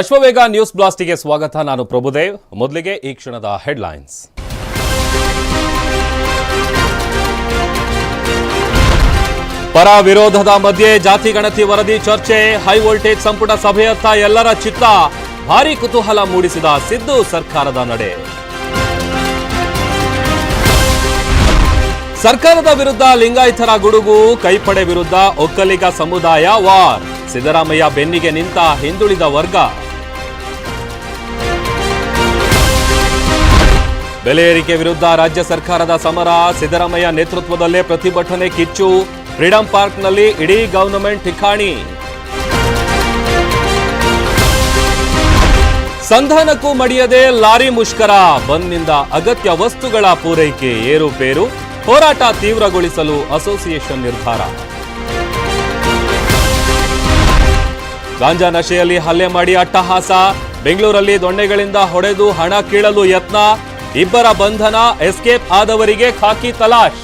Ashwavega news ಬ್ಲಾಸ್ಟಿಗೆ ಸ್ವಾಗತ. ನಾನು ಪ್ರಭುದೇವ್. ಮೊದಲಿಗೆ ಈ ಕ್ಷಣದ ಹೆಡ್ಲೈನ್ಸ್. ಪರ ವಿರೋಧದ ಮಧ್ಯೆ ಜಾತಿ ಗಣತಿ ವರದಿ ಚರ್ಚೆ, ಹೈ ವೋಲ್ಟೇಜ್ ಸಂಪುಟ ಸಭೆಯತ್ತ ಎಲ್ಲರ ಚಿತ್ತ. ಭಾರೀ ಕುತೂಹಲ ಮೂಡಿಸಿದ ಸಿದ್ದು ಸರ್ಕಾರದ ನಡೆ. ಸರ್ಕಾರದ ವಿರುದ್ಧ ಲಿಂಗಾಯತರ ಗುಡುಗು, ಕೈಪಡೆ ವಿರುದ್ಧ ಒಕ್ಕಲಿಗ ಸಮುದಾಯ ವಾರ್. ಸಿದ್ದರಾಮಯ್ಯ ಬೆನ್ನಿಗೆ ನಿಂತ ಹಿಂದುಳಿದ ವರ್ಗ. ಬೆಲೆ ಏರಿಕೆ ವಿರುದ್ಧ ರಾಜ್ಯ ಸರ್ಕಾರದ ಸಮರ, ಸಿದ್ದರಾಮಯ್ಯ ನೇತೃತ್ವದಲ್ಲೇ ಪ್ರತಿಭಟನೆ ಕಿಚ್ಚು, ಫ್ರೀಡಂ ಪಾರ್ಕ್ನಲ್ಲಿ ಇಡೀ ಗವರ್ನಮೆಂಟ್ ಠಿಕಾಣಿ. ಸಂಧಾನಕ್ಕೂ ಮಡಿಯದೆ ಲಾರಿ ಮುಷ್ಕರ, ಬಂದ್ನಿಂದ ಅಗತ್ಯ ವಸ್ತುಗಳ ಪೂರೈಕೆ ಏರುಪೇರು ಹೋರಾಟ ತೀವ್ರಗೊಳಿಸಲು ಅಸೋಸಿಯೇಷನ್ ನಿರ್ಧಾರ. ಗಾಂಜಾ ನಶೆಯಲ್ಲಿ ಹಲ್ಲೆ ಮಾಡಿ ಅಟ್ಟಹಾಸ, ಬೆಂಗಳೂರಲ್ಲಿ ದೊಣ್ಣೆಗಳಿಂದ ಹೊಡೆದು ಹಣ ಕೀಳಲು ಯತ್ನ ಇಬ್ಬರ ಬಂಧನ ಎಸ್ಕೇಪ್ ಆದವರಿಗೆ ಖಾಕಿ ತಲಾಶ್.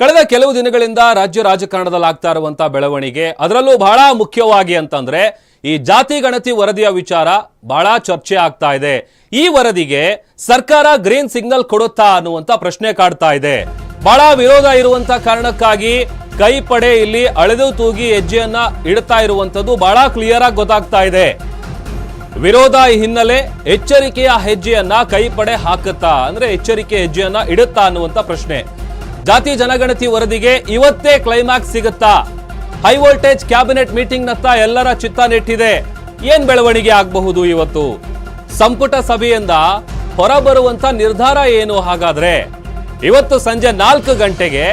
ಕಳೆದ ಕೆಲವು ದಿನಗಳಿಂದ ರಾಜ್ಯ ರಾಜಕಾರಣದಲ್ಲಾಗ್ತಾ ಇರುವಂತಹ ಬೆಳವಣಿಗೆ ಅದರಲ್ಲೂ ಬಹಳ ಮುಖ್ಯವಾಗಿ ಅಂತಂದ್ರೆ ಈ ಜಾತಿ ಗಣತಿ ವರದಿಯ ವಿಚಾರ ಬಹಳ ಚರ್ಚೆ ಆಗ್ತಾ ಇದೆ. ಈ ವರದಿಗೆ ಸರ್ಕಾರ ಗ್ರೀನ್ ಸಿಗ್ನಲ್ ಕೊಡುತ್ತಾ ಅನ್ನುವಂತ ಪ್ರಶ್ನೆ ಕಾಡ್ತಾ ಇದೆ. ಬಹಳ ವಿರೋಧ ಇರುವಂತ ಕಾರಣಕ್ಕಾಗಿ ಕೈ ಪಡೆ ಇಲ್ಲಿ ಅಳೆದು ತೂಗಿ ಹೆಜ್ಜೆಯನ್ನ ಇಡ್ತಾ ಇರುವಂತದ್ದು ಬಹಳ ಕ್ಲಿಯರ್ ಆಗಿ ಗೊತ್ತಾಗ್ತಾ ಇದೆ. ವಿರೋಧ ಹಿನ್ನೆಲೆ ಎಚ್ಚರಿಕೆಯ ಹೆಜ್ಜೆಯನ್ನ ಕೈಪಡೆ ಹಾಕುತ್ತಾ, ಅಂದ್ರೆ ಎಚ್ಚರಿಕೆ ಹೆಜ್ಜೆಯನ್ನ ಇಡುತ್ತಾ ಅನ್ನುವಂತ ಪ್ರಶ್ನೆ. ಜಾತಿ ಜನಗಣತಿ ವರದಿಗೆ ಇವತ್ತೇ ಕ್ಲೈಮ್ಯಾಕ್ಸ್ ಸಿಗುತ್ತಾ? ಹೈ ವೋಲ್ಟೇಜ್ ಕ್ಯಾಬಿನೆಟ್ ಮೀಟಿಂಗ್ ನತ್ತ ಎಲ್ಲರ ಚಿತ್ತ ನೆಟ್ಟಿದೆ. ಏನ್ ಬೆಳವಣಿಗೆ ಆಗಬಹುದು ಇವತ್ತು? ಸಂಪುಟ ಸಭೆಯಿಂದ ಹೊರಬರುವಂತ ನಿರ್ಧಾರ ಏನು ಹಾಗಾದ್ರೆ? ಇವತ್ತು ಸಂಜೆ ನಾಲ್ಕು ಗಂಟೆಗೆ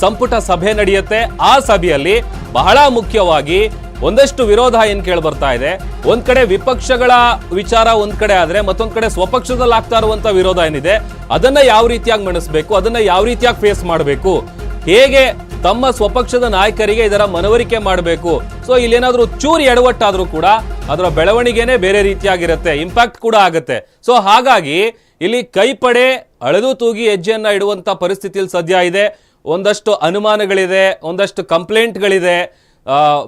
ಸಂಪುಟ ಸಭೆ ನಡೆಯುತ್ತೆ. ಆ ಸಭೆಯಲ್ಲಿ ಬಹಳ ಮುಖ್ಯವಾಗಿ ಒಂದಷ್ಟು ವಿರೋಧ ಏನ್ ಕೇಳಿ ಬರ್ತಾ ಇದೆ. ಒಂದ್ ಕಡೆ ವಿಪಕ್ಷಗಳ ವಿಚಾರ ಒಂದ್ ಕಡೆ ಆದ್ರೆ ಮತ್ತೊಂದ್ ಕಡೆ ಸ್ವಪಕ್ಷದಲ್ಲಿ ಆಗ್ತಾ ಇರುವಂತ ವಿರೋಧ ಏನಿದೆ, ಅದನ್ನ ಯಾವ ರೀತಿಯಾಗಿ ಮಣಿಸ್ಬೇಕು, ಅದನ್ನ ಯಾವ ರೀತಿಯಾಗಿ ಫೇಸ್ ಮಾಡಬೇಕು, ಹೇಗೆ ತಮ್ಮ ಸ್ವಪಕ್ಷದ ನಾಯಕರಿಗೆ ಇದರ ಮನವರಿಕೆ ಮಾಡಬೇಕು. ಸೊ ಇಲ್ಲೇನಾದ್ರೂ ಚೂರು ಎಡವಟ್ಟಾದ್ರೂ ಕೂಡ ಅದರ ಬೆಳವಣಿಗೆನೇ ಬೇರೆ ರೀತಿಯಾಗಿರುತ್ತೆ ಇಂಪ್ಯಾಕ್ಟ್ ಕೂಡ ಆಗುತ್ತೆ. ಸೊ ಹಾಗಾಗಿ ಇಲ್ಲಿ ಕೈಪಡೆ ಅಳೆದು ತೂಗಿ ಹೆಜ್ಜೆಯನ್ನ ಇಡುವಂತ ಪರಿಸ್ಥಿತಿಯಲ್ಲಿ ಸದ್ಯ ಇದೆ. ಒಂದಷ್ಟು ಅನುಮಾನಗಳಿದೆ, ಒಂದಷ್ಟು ಕಂಪ್ಲೇಂಟ್ಗಳಿದೆ.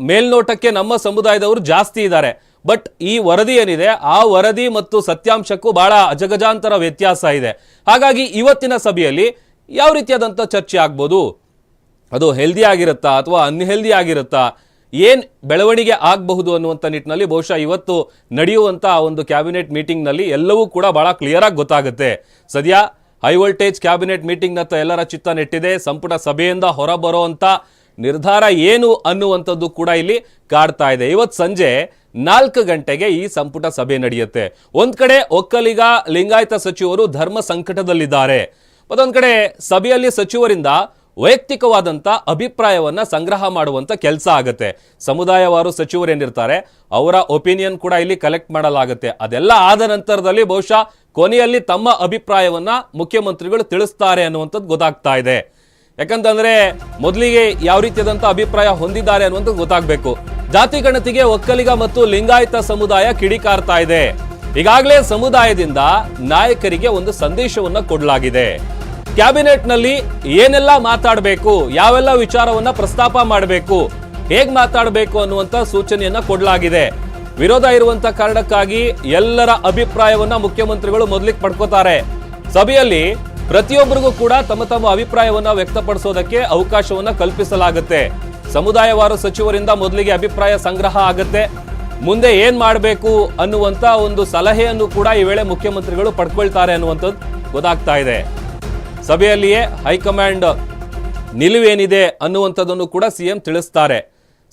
ಮೇಲ್ನೋಟಕ್ಕೆ ನಮ್ಮ ಸಮುದಾಯದವರು ಜಾಸ್ತಿ ಇದ್ದಾರೆ. ಬಟ್ ಈ ವರದಿ ಏನಿದೆ, ಆ ವರದಿ ಮತ್ತು ಸತ್ಯಾಂಶಕ್ಕೂ ಬಹಳ ಅಜಗಜಾಂತರ ವ್ಯತ್ಯಾಸ ಇದೆ. ಹಾಗಾಗಿ ಇವತ್ತಿನ ಸಭೆಯಲ್ಲಿ ಯಾವ ರೀತಿಯಾದಂಥ ಚರ್ಚೆ ಆಗ್ಬೋದು? ಅದು ಹೆಲ್ದಿ ಆಗಿರುತ್ತಾ ಅಥವಾ ಅನ್ಹೆಲ್ದಿ ಆಗಿರುತ್ತಾ? ಏನ್ ಬೆಳವಣಿಗೆ ಆಗಬಹುದು ಅನ್ನುವಂಥ ನಿಟ್ಟಿನಲ್ಲಿ ಬಹುಶಃ ಇವತ್ತು ನಡೆಯುವಂಥ ಒಂದು ಕ್ಯಾಬಿನೆಟ್ ಮೀಟಿಂಗ್ನಲ್ಲಿ ಎಲ್ಲವೂ ಕೂಡ ಬಹಳ ಕ್ಲಿಯರ್ ಆಗಿ ಗೊತ್ತಾಗುತ್ತೆ. ಸದ್ಯ ಹೈ ವೋಲ್ಟೇಜ್ ಕ್ಯಾಬಿನೆಟ್ ಮೀಟಿಂಗ್ನತ್ತ ಎಲ್ಲರ ಚಿತ್ತ ನೆಟ್ಟಿದೆ ಸಂಪುಟ ಸಭೆಯಿಂದ ಹೊರಬರುವಂಥ ನಿರ್ಧಾರ ಏನು ಅನ್ನುವಂಥದ್ದು ಕೂಡ ಇಲ್ಲಿ ಕಾಡ್ತಾ ಇದೆ. ಇವತ್ತು ಸಂಜೆ ನಾಲ್ಕು ಗಂಟೆಗೆ ಈ ಸಂಪುಟ ಸಭೆ ನಡೆಯುತ್ತೆ. ಒಂದು ಕಡೆ ಒಕ್ಕಲಿಗ, ಲಿಂಗಾಯತ ಸಚಿವರು ಧರ್ಮ ಸಂಕಟದಲ್ಲಿದ್ದಾರೆ. ಮತ್ತೊಂದು ಕಡೆ ಸಭೆಯಲ್ಲಿ ಸಚಿವರಿಂದ ವೈಯಕ್ತಿಕವಾದಂಥ ಅಭಿಪ್ರಾಯವನ್ನು ಸಂಗ್ರಹ ಮಾಡುವಂಥ ಕೆಲಸ ಆಗುತ್ತೆ. ಸಮುದಾಯವಾರು ಸಚಿವರು ಏನಿರ್ತಾರೆ ಅವರ ಒಪಿನಿಯನ್ ಕೂಡ ಇಲ್ಲಿ ಕಲೆಕ್ಟ್ ಮಾಡಲಾಗುತ್ತೆ. ಅದೆಲ್ಲ ಆದ ನಂತರದಲ್ಲಿ ಬಹುಶಃ ಕೊನೆಯಲ್ಲಿ ತಮ್ಮ ಅಭಿಪ್ರಾಯವನ್ನ ಮುಖ್ಯಮಂತ್ರಿಗಳು ತಿಳಿಸ್ತಾರೆ ಅನ್ನುವಂಥದ್ದು ಗೊತ್ತಾಗ್ತಾ ಇದೆ. ಯಾಕಂತಂದ್ರೆ ಮೊದಲಿಗೆ ಯಾವ ರೀತಿಯಾದಂಥ ಅಭಿಪ್ರಾಯ ಹೊಂದಿದ್ದಾರೆ ಅನ್ನುವಂಥದ್ದು ಗೊತ್ತಾಗಬೇಕು. ಜಾತಿ ಗಣತಿಗೆ ಒಕ್ಕಲಿಗ ಮತ್ತು ಲಿಂಗಾಯತ ಸಮುದಾಯ ಕಿಡಿಕಾರ್ತಾ ಇದೆ. ಈಗಾಗಲೇ ಸಮುದಾಯದಿಂದ ನಾಯಕರಿಗೆ ಒಂದು ಸಂದೇಶವನ್ನ ಕೊಡಲಾಗಿದೆ. ಕ್ಯಾಬಿನೆಟ್ನಲ್ಲಿ ಏನೆಲ್ಲ ಮಾತಾಡಬೇಕು, ಯಾವೆಲ್ಲ ವಿಚಾರವನ್ನ ಪ್ರಸ್ತಾಪ ಮಾಡಬೇಕು, ಹೇಗ್ ಮಾತಾಡಬೇಕು ಅನ್ನುವಂತ ಸೂಚನೆಯನ್ನ ಕೊಡಲಾಗಿದೆ. ವಿರೋಧ ಇರುವಂತ ಕಾರಣಕ್ಕಾಗಿ ಎಲ್ಲರ ಅಭಿಪ್ರಾಯವನ್ನ ಮುಖ್ಯಮಂತ್ರಿಗಳು ಮೊದಲಿಗೆ ಪಡ್ಕೋತಾರೆ. ಸಭೆಯಲ್ಲಿ ಪ್ರತಿಯೊಬ್ಬರಿಗೂ ಕೂಡ ತಮ್ಮ ತಮ್ಮ ಅಭಿಪ್ರಾಯವನ್ನ ವ್ಯಕ್ತಪಡಿಸೋದಕ್ಕೆ ಅವಕಾಶವನ್ನ ಕಲ್ಪಿಸಲಾಗುತ್ತೆ. ಸಮುದಾಯವಾರು ಸಚಿವರಿಂದ ಮೊದಲಿಗೆ ಅಭಿಪ್ರಾಯ ಸಂಗ್ರಹ ಆಗುತ್ತೆ. ಮುಂದೆ ಏನ್ ಮಾಡಬೇಕು ಅನ್ನುವಂತ ಒಂದು ಸಲಹೆಯನ್ನು ಕೂಡ ಈ ವೇಳೆ ಮುಖ್ಯಮಂತ್ರಿಗಳು ಪಡ್ಕೊಳ್ತಾರೆ ಅನ್ನುವಂಥದ್ದು ಗೊತ್ತಾಗ್ತಾ ಇದೆ. ಸಭೆಯಲ್ಲಿಯೇ ಹೈಕಮಾಂಡ್ ನಿಲುವೇನಿದೆ ಅನ್ನುವಂಥದ್ದನ್ನು ಕೂಡ ಸಿಎಂ ತಿಳಿಸ್ತಾರೆ.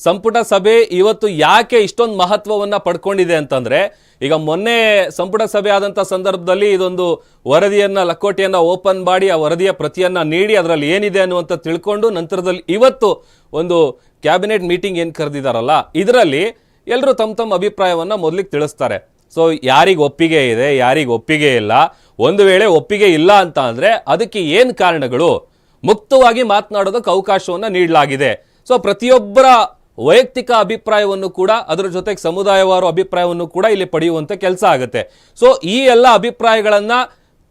ಸಂಪುಟ ಸಭೆ ಇವತ್ತು ಯಾಕೆ ಇಷ್ಟೊಂದು ಮಹತ್ವವನ್ನು ಪಡ್ಕೊಂಡಿದೆ ಅಂತಂದರೆ, ಈಗ ಮೊನ್ನೆ ಸಂಪುಟ ಸಭೆ ಆದಂಥ ಸಂದರ್ಭದಲ್ಲಿ ಇದೊಂದು ವರದಿಯನ್ನು ಲಕೋಟೆಯನ್ನು ಓಪನ್ ಮಾಡಿ ಆ ವರದಿಯ ಪ್ರತಿಯನ್ನು ನೀಡಿ ಅದರಲ್ಲಿ ಏನಿದೆ ಅನ್ನುವಂಥ ತಿಳ್ಕೊಂಡು ನಂತರದಲ್ಲಿ ಇವತ್ತು ಒಂದು ಕ್ಯಾಬಿನೆಟ್ ಮೀಟಿಂಗ್ ಏನು ಕರೆದಿದ್ದಾರಲ್ಲ ಇದರಲ್ಲಿ ಎಲ್ಲರೂ ತಮ್ಮ ತಮ್ಮ ಅಭಿಪ್ರಾಯವನ್ನು ಮೊದಲಿಗೆ ತಿಳಿಸ್ತಾರೆ. ಸೊ, ಯಾರಿಗೆ ಒಪ್ಪಿಗೆ ಇದೆ, ಯಾರಿಗೆ ಒಪ್ಪಿಗೆ ಇಲ್ಲ, ಒಂದು ವೇಳೆ ಒಪ್ಪಿಗೆ ಇಲ್ಲ ಅಂತ ಅಂದರೆ ಅದಕ್ಕೆ ಏನು ಕಾರಣಗಳು? ಮುಕ್ತವಾಗಿ ಮಾತನಾಡೋದಕ್ಕೆ ಅವಕಾಶವನ್ನು ನೀಡಲಾಗಿದೆ. ಸೊ, ಪ್ರತಿಯೊಬ್ಬರ ವೈಯಕ್ತಿಕ ಅಭಿಪ್ರಾಯವನ್ನು ಕೂಡ, ಅದರ ಜೊತೆಗೆ ಸಮುದಾಯವಾರು ಅಭಿಪ್ರಾಯವನ್ನು ಕೂಡ ಇಲ್ಲಿ ಪಡೆಯುವಂತ ಕೆಲಸ ಆಗುತ್ತೆ. ಸೊ ಈ ಎಲ್ಲ ಅಭಿಪ್ರಾಯಗಳನ್ನು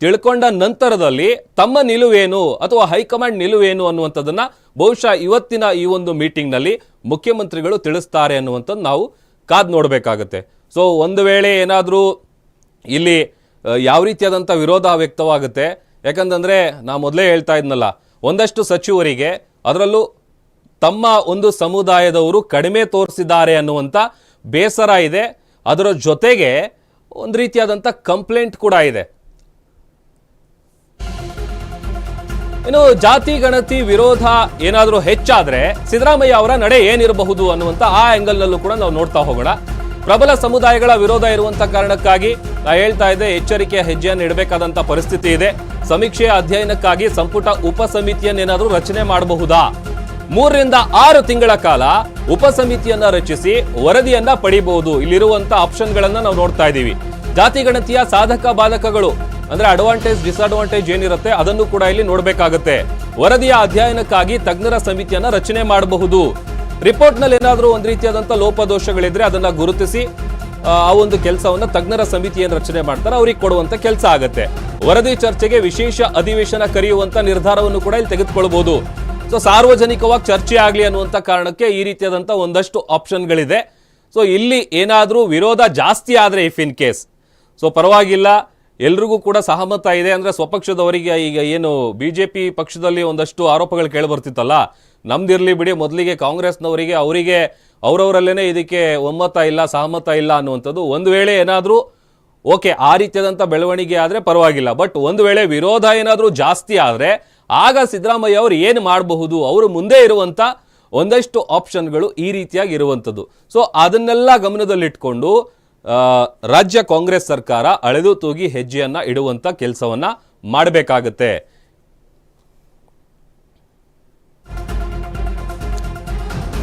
ತಿಳ್ಕೊಂಡ ನಂತರದಲ್ಲಿ ತಮ್ಮ ನಿಲುವೇನು ಅಥವಾ ಹೈಕಮಾಂಡ್ ನಿಲುವೇನು ಅನ್ನುವಂಥದ್ದನ್ನು ಬಹುಶಃ ಇವತ್ತಿನ ಈ ಒಂದು ಮೀಟಿಂಗ್ನಲ್ಲಿ ಮುಖ್ಯಮಂತ್ರಿಗಳು ತಿಳಿಸ್ತಾರೆ ಅನ್ನುವಂಥದ್ದು ನಾವು ಕಾದು ನೋಡಬೇಕಾಗತ್ತೆ. ಸೊ ಒಂದು ವೇಳೆ ಏನಾದರೂ ಇಲ್ಲಿ ಯಾವ ರೀತಿಯಾದಂಥ ವಿರೋಧ ವ್ಯಕ್ತವಾಗುತ್ತೆ, ಯಾಕಂತಂದ್ರೆ ನಾ ಮೊದಲೇ ಹೇಳ್ತಾ ಇದ್ನಲ್ಲ, ಒಂದಷ್ಟು ಸಚಿವರಿಗೆ ಅದರಲ್ಲೂ ತಮ್ಮ ಒಂದು ಸಮುದಾಯದವರು ಕಡಿಮೆ ತೋರಿಸಿದ್ದಾರೆ ಅನ್ನುವಂಥ ಬೇಸರ ಇದೆ. ಅದರ ಜೊತೆಗೆ ಒಂದು ರೀತಿಯಾದಂಥ ಕಂಪ್ಲೇಂಟ್ ಕೂಡ ಇದೆ. ಇನ್ನು ಜಾತಿ, ಗಣತಿ, ವಿರೋಧ ಏನಾದರೂ ಹೆಚ್ಚಾದರೆ ಸಿದ್ದರಾಮಯ್ಯ ಅವರ ನಡೆ ಏನಿರಬಹುದು ಅನ್ನುವಂಥ ಆ ಆ್ಯಂಗಲ್ನಲ್ಲೂ ಕೂಡ ನಾವು ನೋಡ್ತಾ ಹೋಗೋಣ. ಪ್ರಬಲ ಸಮುದಾಯಗಳ ವಿರೋಧ ಇರುವಂಥ ಕಾರಣಕ್ಕಾಗಿ ನಾ ಹೇಳ್ತಾ ಇದ್ದೆ, ಎಚ್ಚರಿಕೆಯ ಹೆಜ್ಜೆಯನ್ನು ಇಡಬೇಕಾದಂಥ ಪರಿಸ್ಥಿತಿ ಇದೆ. ಸಮೀಕ್ಷೆಯ ಅಧ್ಯಯನಕ್ಕಾಗಿ ಸಂಪುಟ ಉಪ ಸಮಿತಿಯನ್ನೇನಾದರೂ ರಚನೆ ಮಾಡಬಹುದಾ? ಮೂರರಿಂದ ಆರು ತಿಂಗಳ ಕಾಲ ಉಪ ಸಮಿತಿಯನ್ನ ರಚಿಸಿ ವರದಿಯನ್ನ ಪಡಿಬಹುದು. ಇಲ್ಲಿರುವಂತ ಆಪ್ಷನ್ಗಳನ್ನ ನಾವು ನೋಡ್ತಾ ಇದ್ದೀವಿ. ಜಾತಿ ಗಣತಿಯ ಸಾಧಕ ಬಾಧಕಗಳು, ಅಂದ್ರೆ ಅಡ್ವಾಂಟೇಜ್ ಡಿಸ್ಅಡ್ವಾಂಟೇಜ್ ಏನಿರುತ್ತೆ ಅದನ್ನು ಕೂಡ ಇಲ್ಲಿ ನೋಡಬೇಕಾಗುತ್ತೆ. ವರದಿಯ ಅಧ್ಯಯನಕ್ಕಾಗಿ ತಜ್ಞರ ಸಮಿತಿಯನ್ನ ರಚನೆ ಮಾಡಬಹುದು. ರಿಪೋರ್ಟ್ನಲ್ಲಿ ಏನಾದರೂ ಒಂದು ರೀತಿಯಾದಂತ ಲೋಪದೋಷಗಳಿದ್ರೆ ಅದನ್ನ ಗುರುತಿಸಿ, ಆ ಒಂದು ಕೆಲಸವನ್ನ ತಜ್ಞರ ಸಮಿತಿಯನ್ನು ರಚನೆ ಮಾಡ್ತಾರೆ ಅವ್ರಿಗೆ ಕೊಡುವಂತ ಕೆಲಸ ಆಗುತ್ತೆ. ವರದಿ ಚರ್ಚೆಗೆ ವಿಶೇಷ ಅಧಿವೇಶನ ಕರೆಯುವಂತ ನಿರ್ಧಾರವನ್ನು ಕೂಡ ಇಲ್ಲಿ ತೆಗೆದುಕೊಳ್ಬಹುದು. ಸೊ ಸಾರ್ವಜನಿಕವಾಗಿ ಚರ್ಚೆ ಆಗಲಿ ಅನ್ನುವಂಥ ಕಾರಣಕ್ಕೆ ಈ ರೀತಿಯಾದಂಥ ಒಂದಷ್ಟು ಆಪ್ಷನ್ಗಳಿದೆ ಸೊ ಇಲ್ಲಿ ಏನಾದರೂ ವಿರೋಧ ಜಾಸ್ತಿ ಆದರೆ ಇಫ್ ಇನ್ ಕೇಸ್ ಸೊ ಪರವಾಗಿಲ್ಲ. ಎಲ್ರಿಗೂ ಕೂಡ ಸಹಮತ ಇದೆ. ಅಂದರೆ ಸ್ವಪಕ್ಷದವರಿಗೆ ಈಗ ಏನು ಬಿಜೆಪಿ ಪಕ್ಷದಲ್ಲಿ ಒಂದಷ್ಟು ಆರೋಪಗಳು ಕೇಳಿಬರ್ತಿತ್ತಲ್ಲ? ನಮ್ದಿರಲಿ ಬಿಡಿ, ಮೊದಲಿಗೆ ಕಾಂಗ್ರೆಸ್ನವರಿಗೆ, ಅವರಿಗೆ ಅವರವರಲ್ಲೇ ಇದಕ್ಕೆ ಒಮ್ಮತ ಇಲ್ಲ, ಸಹಮತ ಇಲ್ಲ ಅನ್ನುವಂಥದ್ದು. ಒಂದು ವೇಳೆ ಏನಾದರೂ ಓಕೆ, ಆ ರೀತಿಯಾದಂಥ ಬೆಳವಣಿಗೆ ಆದರೆ ಪರವಾಗಿಲ್ಲ. ಬಟ್ ಒಂದು ವೇಳೆ ವಿರೋಧ ಏನಾದರೂ ಜಾಸ್ತಿ ಆದರೆ, ಆಗ ಸಿದ್ದರಾಮಯ್ಯ ಅವರು ಏನು ಮಾಡಬಹುದು? ಅವರು ಮುಂದೆ ಇರುವಂಥ ಒಂದಷ್ಟು ಆಪ್ಷನ್ಗಳು ಈ ರೀತಿಯಾಗಿ ಇರುವಂಥದ್ದು ಸೊ ಅದನ್ನೆಲ್ಲ ಗಮನದಲ್ಲಿಟ್ಕೊಂಡು ರಾಜ್ಯ ಕಾಂಗ್ರೆಸ್ ಸರ್ಕಾರ ಅಳೆದು ತೂಗಿ ಹೆಜ್ಜೆಯನ್ನು ಇಡುವಂಥ ಕೆಲಸವನ್ನು ಮಾಡಬೇಕಾಗತ್ತೆ.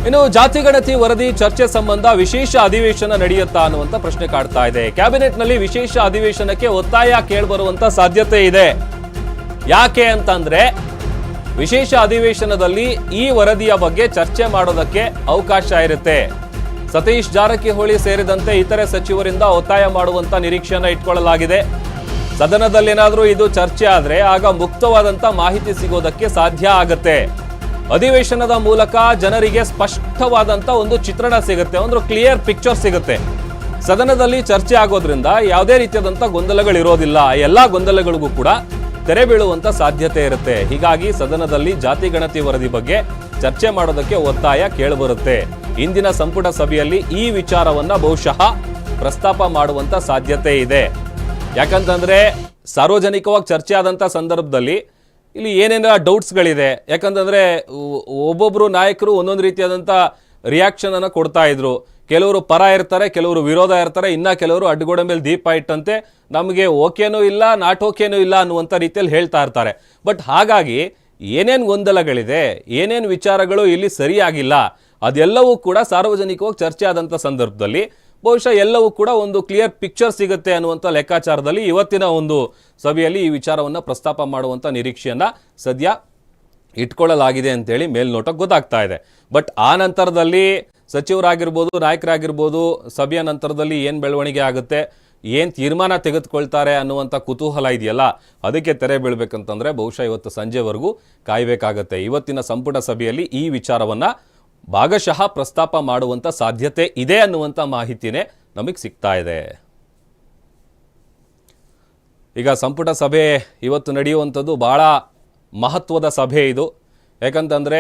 ಇನ್ನು ಜಾತಿ ಗಣತಿ ವರದಿ ಚರ್ಚೆ ಸಂಬಂಧ ವಿಶೇಷ ಅಧಿವೇಶನ ನಡೆಯುತ್ತಾ ಅನ್ನುವಂತ ಪ್ರಶ್ನೆ ಕಾಡ್ತಾ ಇದೆ. ಕ್ಯಾಬಿನೆಟ್ನಲ್ಲಿ ವಿಶೇಷ ಅಧಿವೇಶನಕ್ಕೆ ಒತ್ತಾಯ ಕೇಳಬರುವಂತ ಸಾಧ್ಯತೆ ಇದೆ. ಯಾಕೆ ಅಂತಂದ್ರೆ ವಿಶೇಷ ಅಧಿವೇಶನದಲ್ಲಿ ಈ ವರದಿಯ ಬಗ್ಗೆ ಚರ್ಚೆ ಮಾಡೋದಕ್ಕೆ ಅವಕಾಶ ಇರುತ್ತೆ. ಸತೀಶ್ ಜಾರಕಿಹೊಳಿ ಸೇರಿದಂತೆ ಇತರೆ ಸಚಿವರಿಂದ ಒತ್ತಾಯ ಮಾಡುವಂತ ನಿರೀಕ್ಷೆಯನ್ನ ಇಟ್ಕೊಳ್ಳಲಾಗಿದೆ. ಸದನದಲ್ಲೇನಾದರೂ ಇದು ಚರ್ಚೆ ಆದರೆ ಆಗ ಮುಕ್ತವಾದಂತ ಮಾಹಿತಿ ಸಿಗೋದಕ್ಕೆ ಸಾಧ್ಯ ಆಗತ್ತೆ. ಅಧಿವೇಶನದ ಮೂಲಕ ಜನರಿಗೆ ಸ್ಪಷ್ಟವಾದಂತ ಒಂದು ಚಿತ್ರಣ ಸಿಗುತ್ತೆ, ಒಂದು ಕ್ಲಿಯರ್ ಪಿಕ್ಚರ್ ಸಿಗುತ್ತೆ. ಸದನದಲ್ಲಿ ಚರ್ಚೆ ಆಗೋದ್ರಿಂದ ಯಾವುದೇ ರೀತಿಯಾದಂಥ ಗೊಂದಲಗಳಿರೋದಿಲ್ಲ. ಎಲ್ಲ ಗೊಂದಲಗಳಿಗೂ ಕೂಡ ತೆರೆ ಬೀಳುವಂಥ ಸಾಧ್ಯತೆ ಇರುತ್ತೆ. ಹೀಗಾಗಿ ಸದನದಲ್ಲಿ ಜಾತಿ ಗಣತಿ ವರದಿ ಬಗ್ಗೆ ಚರ್ಚೆ ಮಾಡೋದಕ್ಕೆ ಒತ್ತಾಯ ಕೇಳಿಬರುತ್ತೆ. ಇಂದಿನ ಸಂಪುಟ ಸಭೆಯಲ್ಲಿ ಈ ವಿಚಾರವನ್ನ ಬಹುಶಃ ಪ್ರಸ್ತಾಪ ಮಾಡುವಂತ ಸಾಧ್ಯತೆ ಇದೆ. ಯಾಕಂತಂದ್ರೆ ಸಾರ್ವಜನಿಕವಾಗಿ ಚರ್ಚೆ ಆದಂಥ ಸಂದರ್ಭದಲ್ಲಿ ಇಲ್ಲಿ ಏನೇನೋ ಡೌಟ್ಸ್ಗಳಿದೆ ಯಾಕಂತಂದರೆ ಒಬ್ಬೊಬ್ಬರು ನಾಯಕರು ಒಂದೊಂದು ರೀತಿಯಾದಂಥ ರಿಯಾಕ್ಷನನ್ನು ಕೊಡ್ತಾ ಇದ್ರು. ಕೆಲವರು ಪರ ಇರ್ತಾರೆ, ಕೆಲವರು ವಿರೋಧ ಇರ್ತಾರೆ, ಇನ್ನ ಕೆಲವರು ಅಡ್ಡಗೋಡೆ ಮೇಲೆ ದೀಪ ಇಟ್ಟಂತೆ ನಮಗೆ ಓಕೆನೂ ಇಲ್ಲ, ನಾಟ್ ಓಕೆನೂ ಇಲ್ಲ ಅನ್ನುವಂಥ ರೀತಿಯಲ್ಲಿ ಹೇಳ್ತಾ ಇರ್ತಾರೆ. ಬಟ್ ಹಾಗಾಗಿ ಏನೇನು ಗೊಂದಲಗಳಿದೆ, ಏನೇನು ವಿಚಾರಗಳು ಇಲ್ಲಿ ಸರಿಯಾಗಿಲ್ಲ, ಅದೆಲ್ಲವೂ ಕೂಡ ಸಾರ್ವಜನಿಕವಾಗಿ ಚರ್ಚೆ ಆದಂಥ ಸಂದರ್ಭದಲ್ಲಿ ಬಹುಶಃ ಎಲ್ಲವೂ ಕೂಡ ಒಂದು ಕ್ಲಿಯರ್ ಪಿಕ್ಚರ್ ಸಿಗುತ್ತೆ ಅನ್ನುವಂಥ ಲೆಕ್ಕಾಚಾರದಲ್ಲಿ ಇವತ್ತಿನ ಒಂದು ಸಭೆಯಲ್ಲಿ ಈ ವಿಚಾರವನ್ನು ಪ್ರಸ್ತಾಪ ಮಾಡುವಂಥ ನಿರೀಕ್ಷೆಯನ್ನು ಸದ್ಯ ಇಟ್ಕೊಳ್ಳಲಾಗಿದೆ ಅಂತೇಳಿ ಮೇಲ್ನೋಟಕ್ಕೆ ಗೊತ್ತಾಗ್ತಾ ಇದೆ. ಬಟ್ ಆ ನಂತರದಲ್ಲಿ ಸಚಿವರಾಗಿರ್ಬೋದು, ನಾಯಕರಾಗಿರ್ಬೋದು, ಸಭೆಯ ನಂತರದಲ್ಲಿ ಏನು ಬೆಳವಣಿಗೆ ಆಗುತ್ತೆ, ಏನು ತೀರ್ಮಾನ ತೆಗೆದುಕೊಳ್ತಾರೆ ಅನ್ನುವಂಥ ಕುತೂಹಲ ಇದೆಯಲ್ಲ, ಅದಕ್ಕೆ ತೆರೆ ಬೀಳಬೇಕಂತಂದರೆ ಬಹುಶಃ ಇವತ್ತು ಸಂಜೆವರೆಗೂ ಕಾಯಬೇಕಾಗತ್ತೆ. ಇವತ್ತಿನ ಸಂಪುಟ ಸಭೆಯಲ್ಲಿ ಈ ವಿಚಾರವನ್ನ ಭಾಗಶಃ ಪ್ರಸ್ತಾಪ ಮಾಡುವಂಥ ಸಾಧ್ಯತೆ ಇದೆ ಅನ್ನುವಂಥ ಮಾಹಿತಿನೇ ನಮಗೆ ಸಿಗ್ತಾ ಇದೆ. ಈಗ ಸಂಪುಟ ಸಭೆ ಇವತ್ತು ನಡೆಯುವಂಥದ್ದು ಬಹಳ ಮಹತ್ವದ ಸಭೆ ಇದು. ಯಾಕಂತಂದರೆ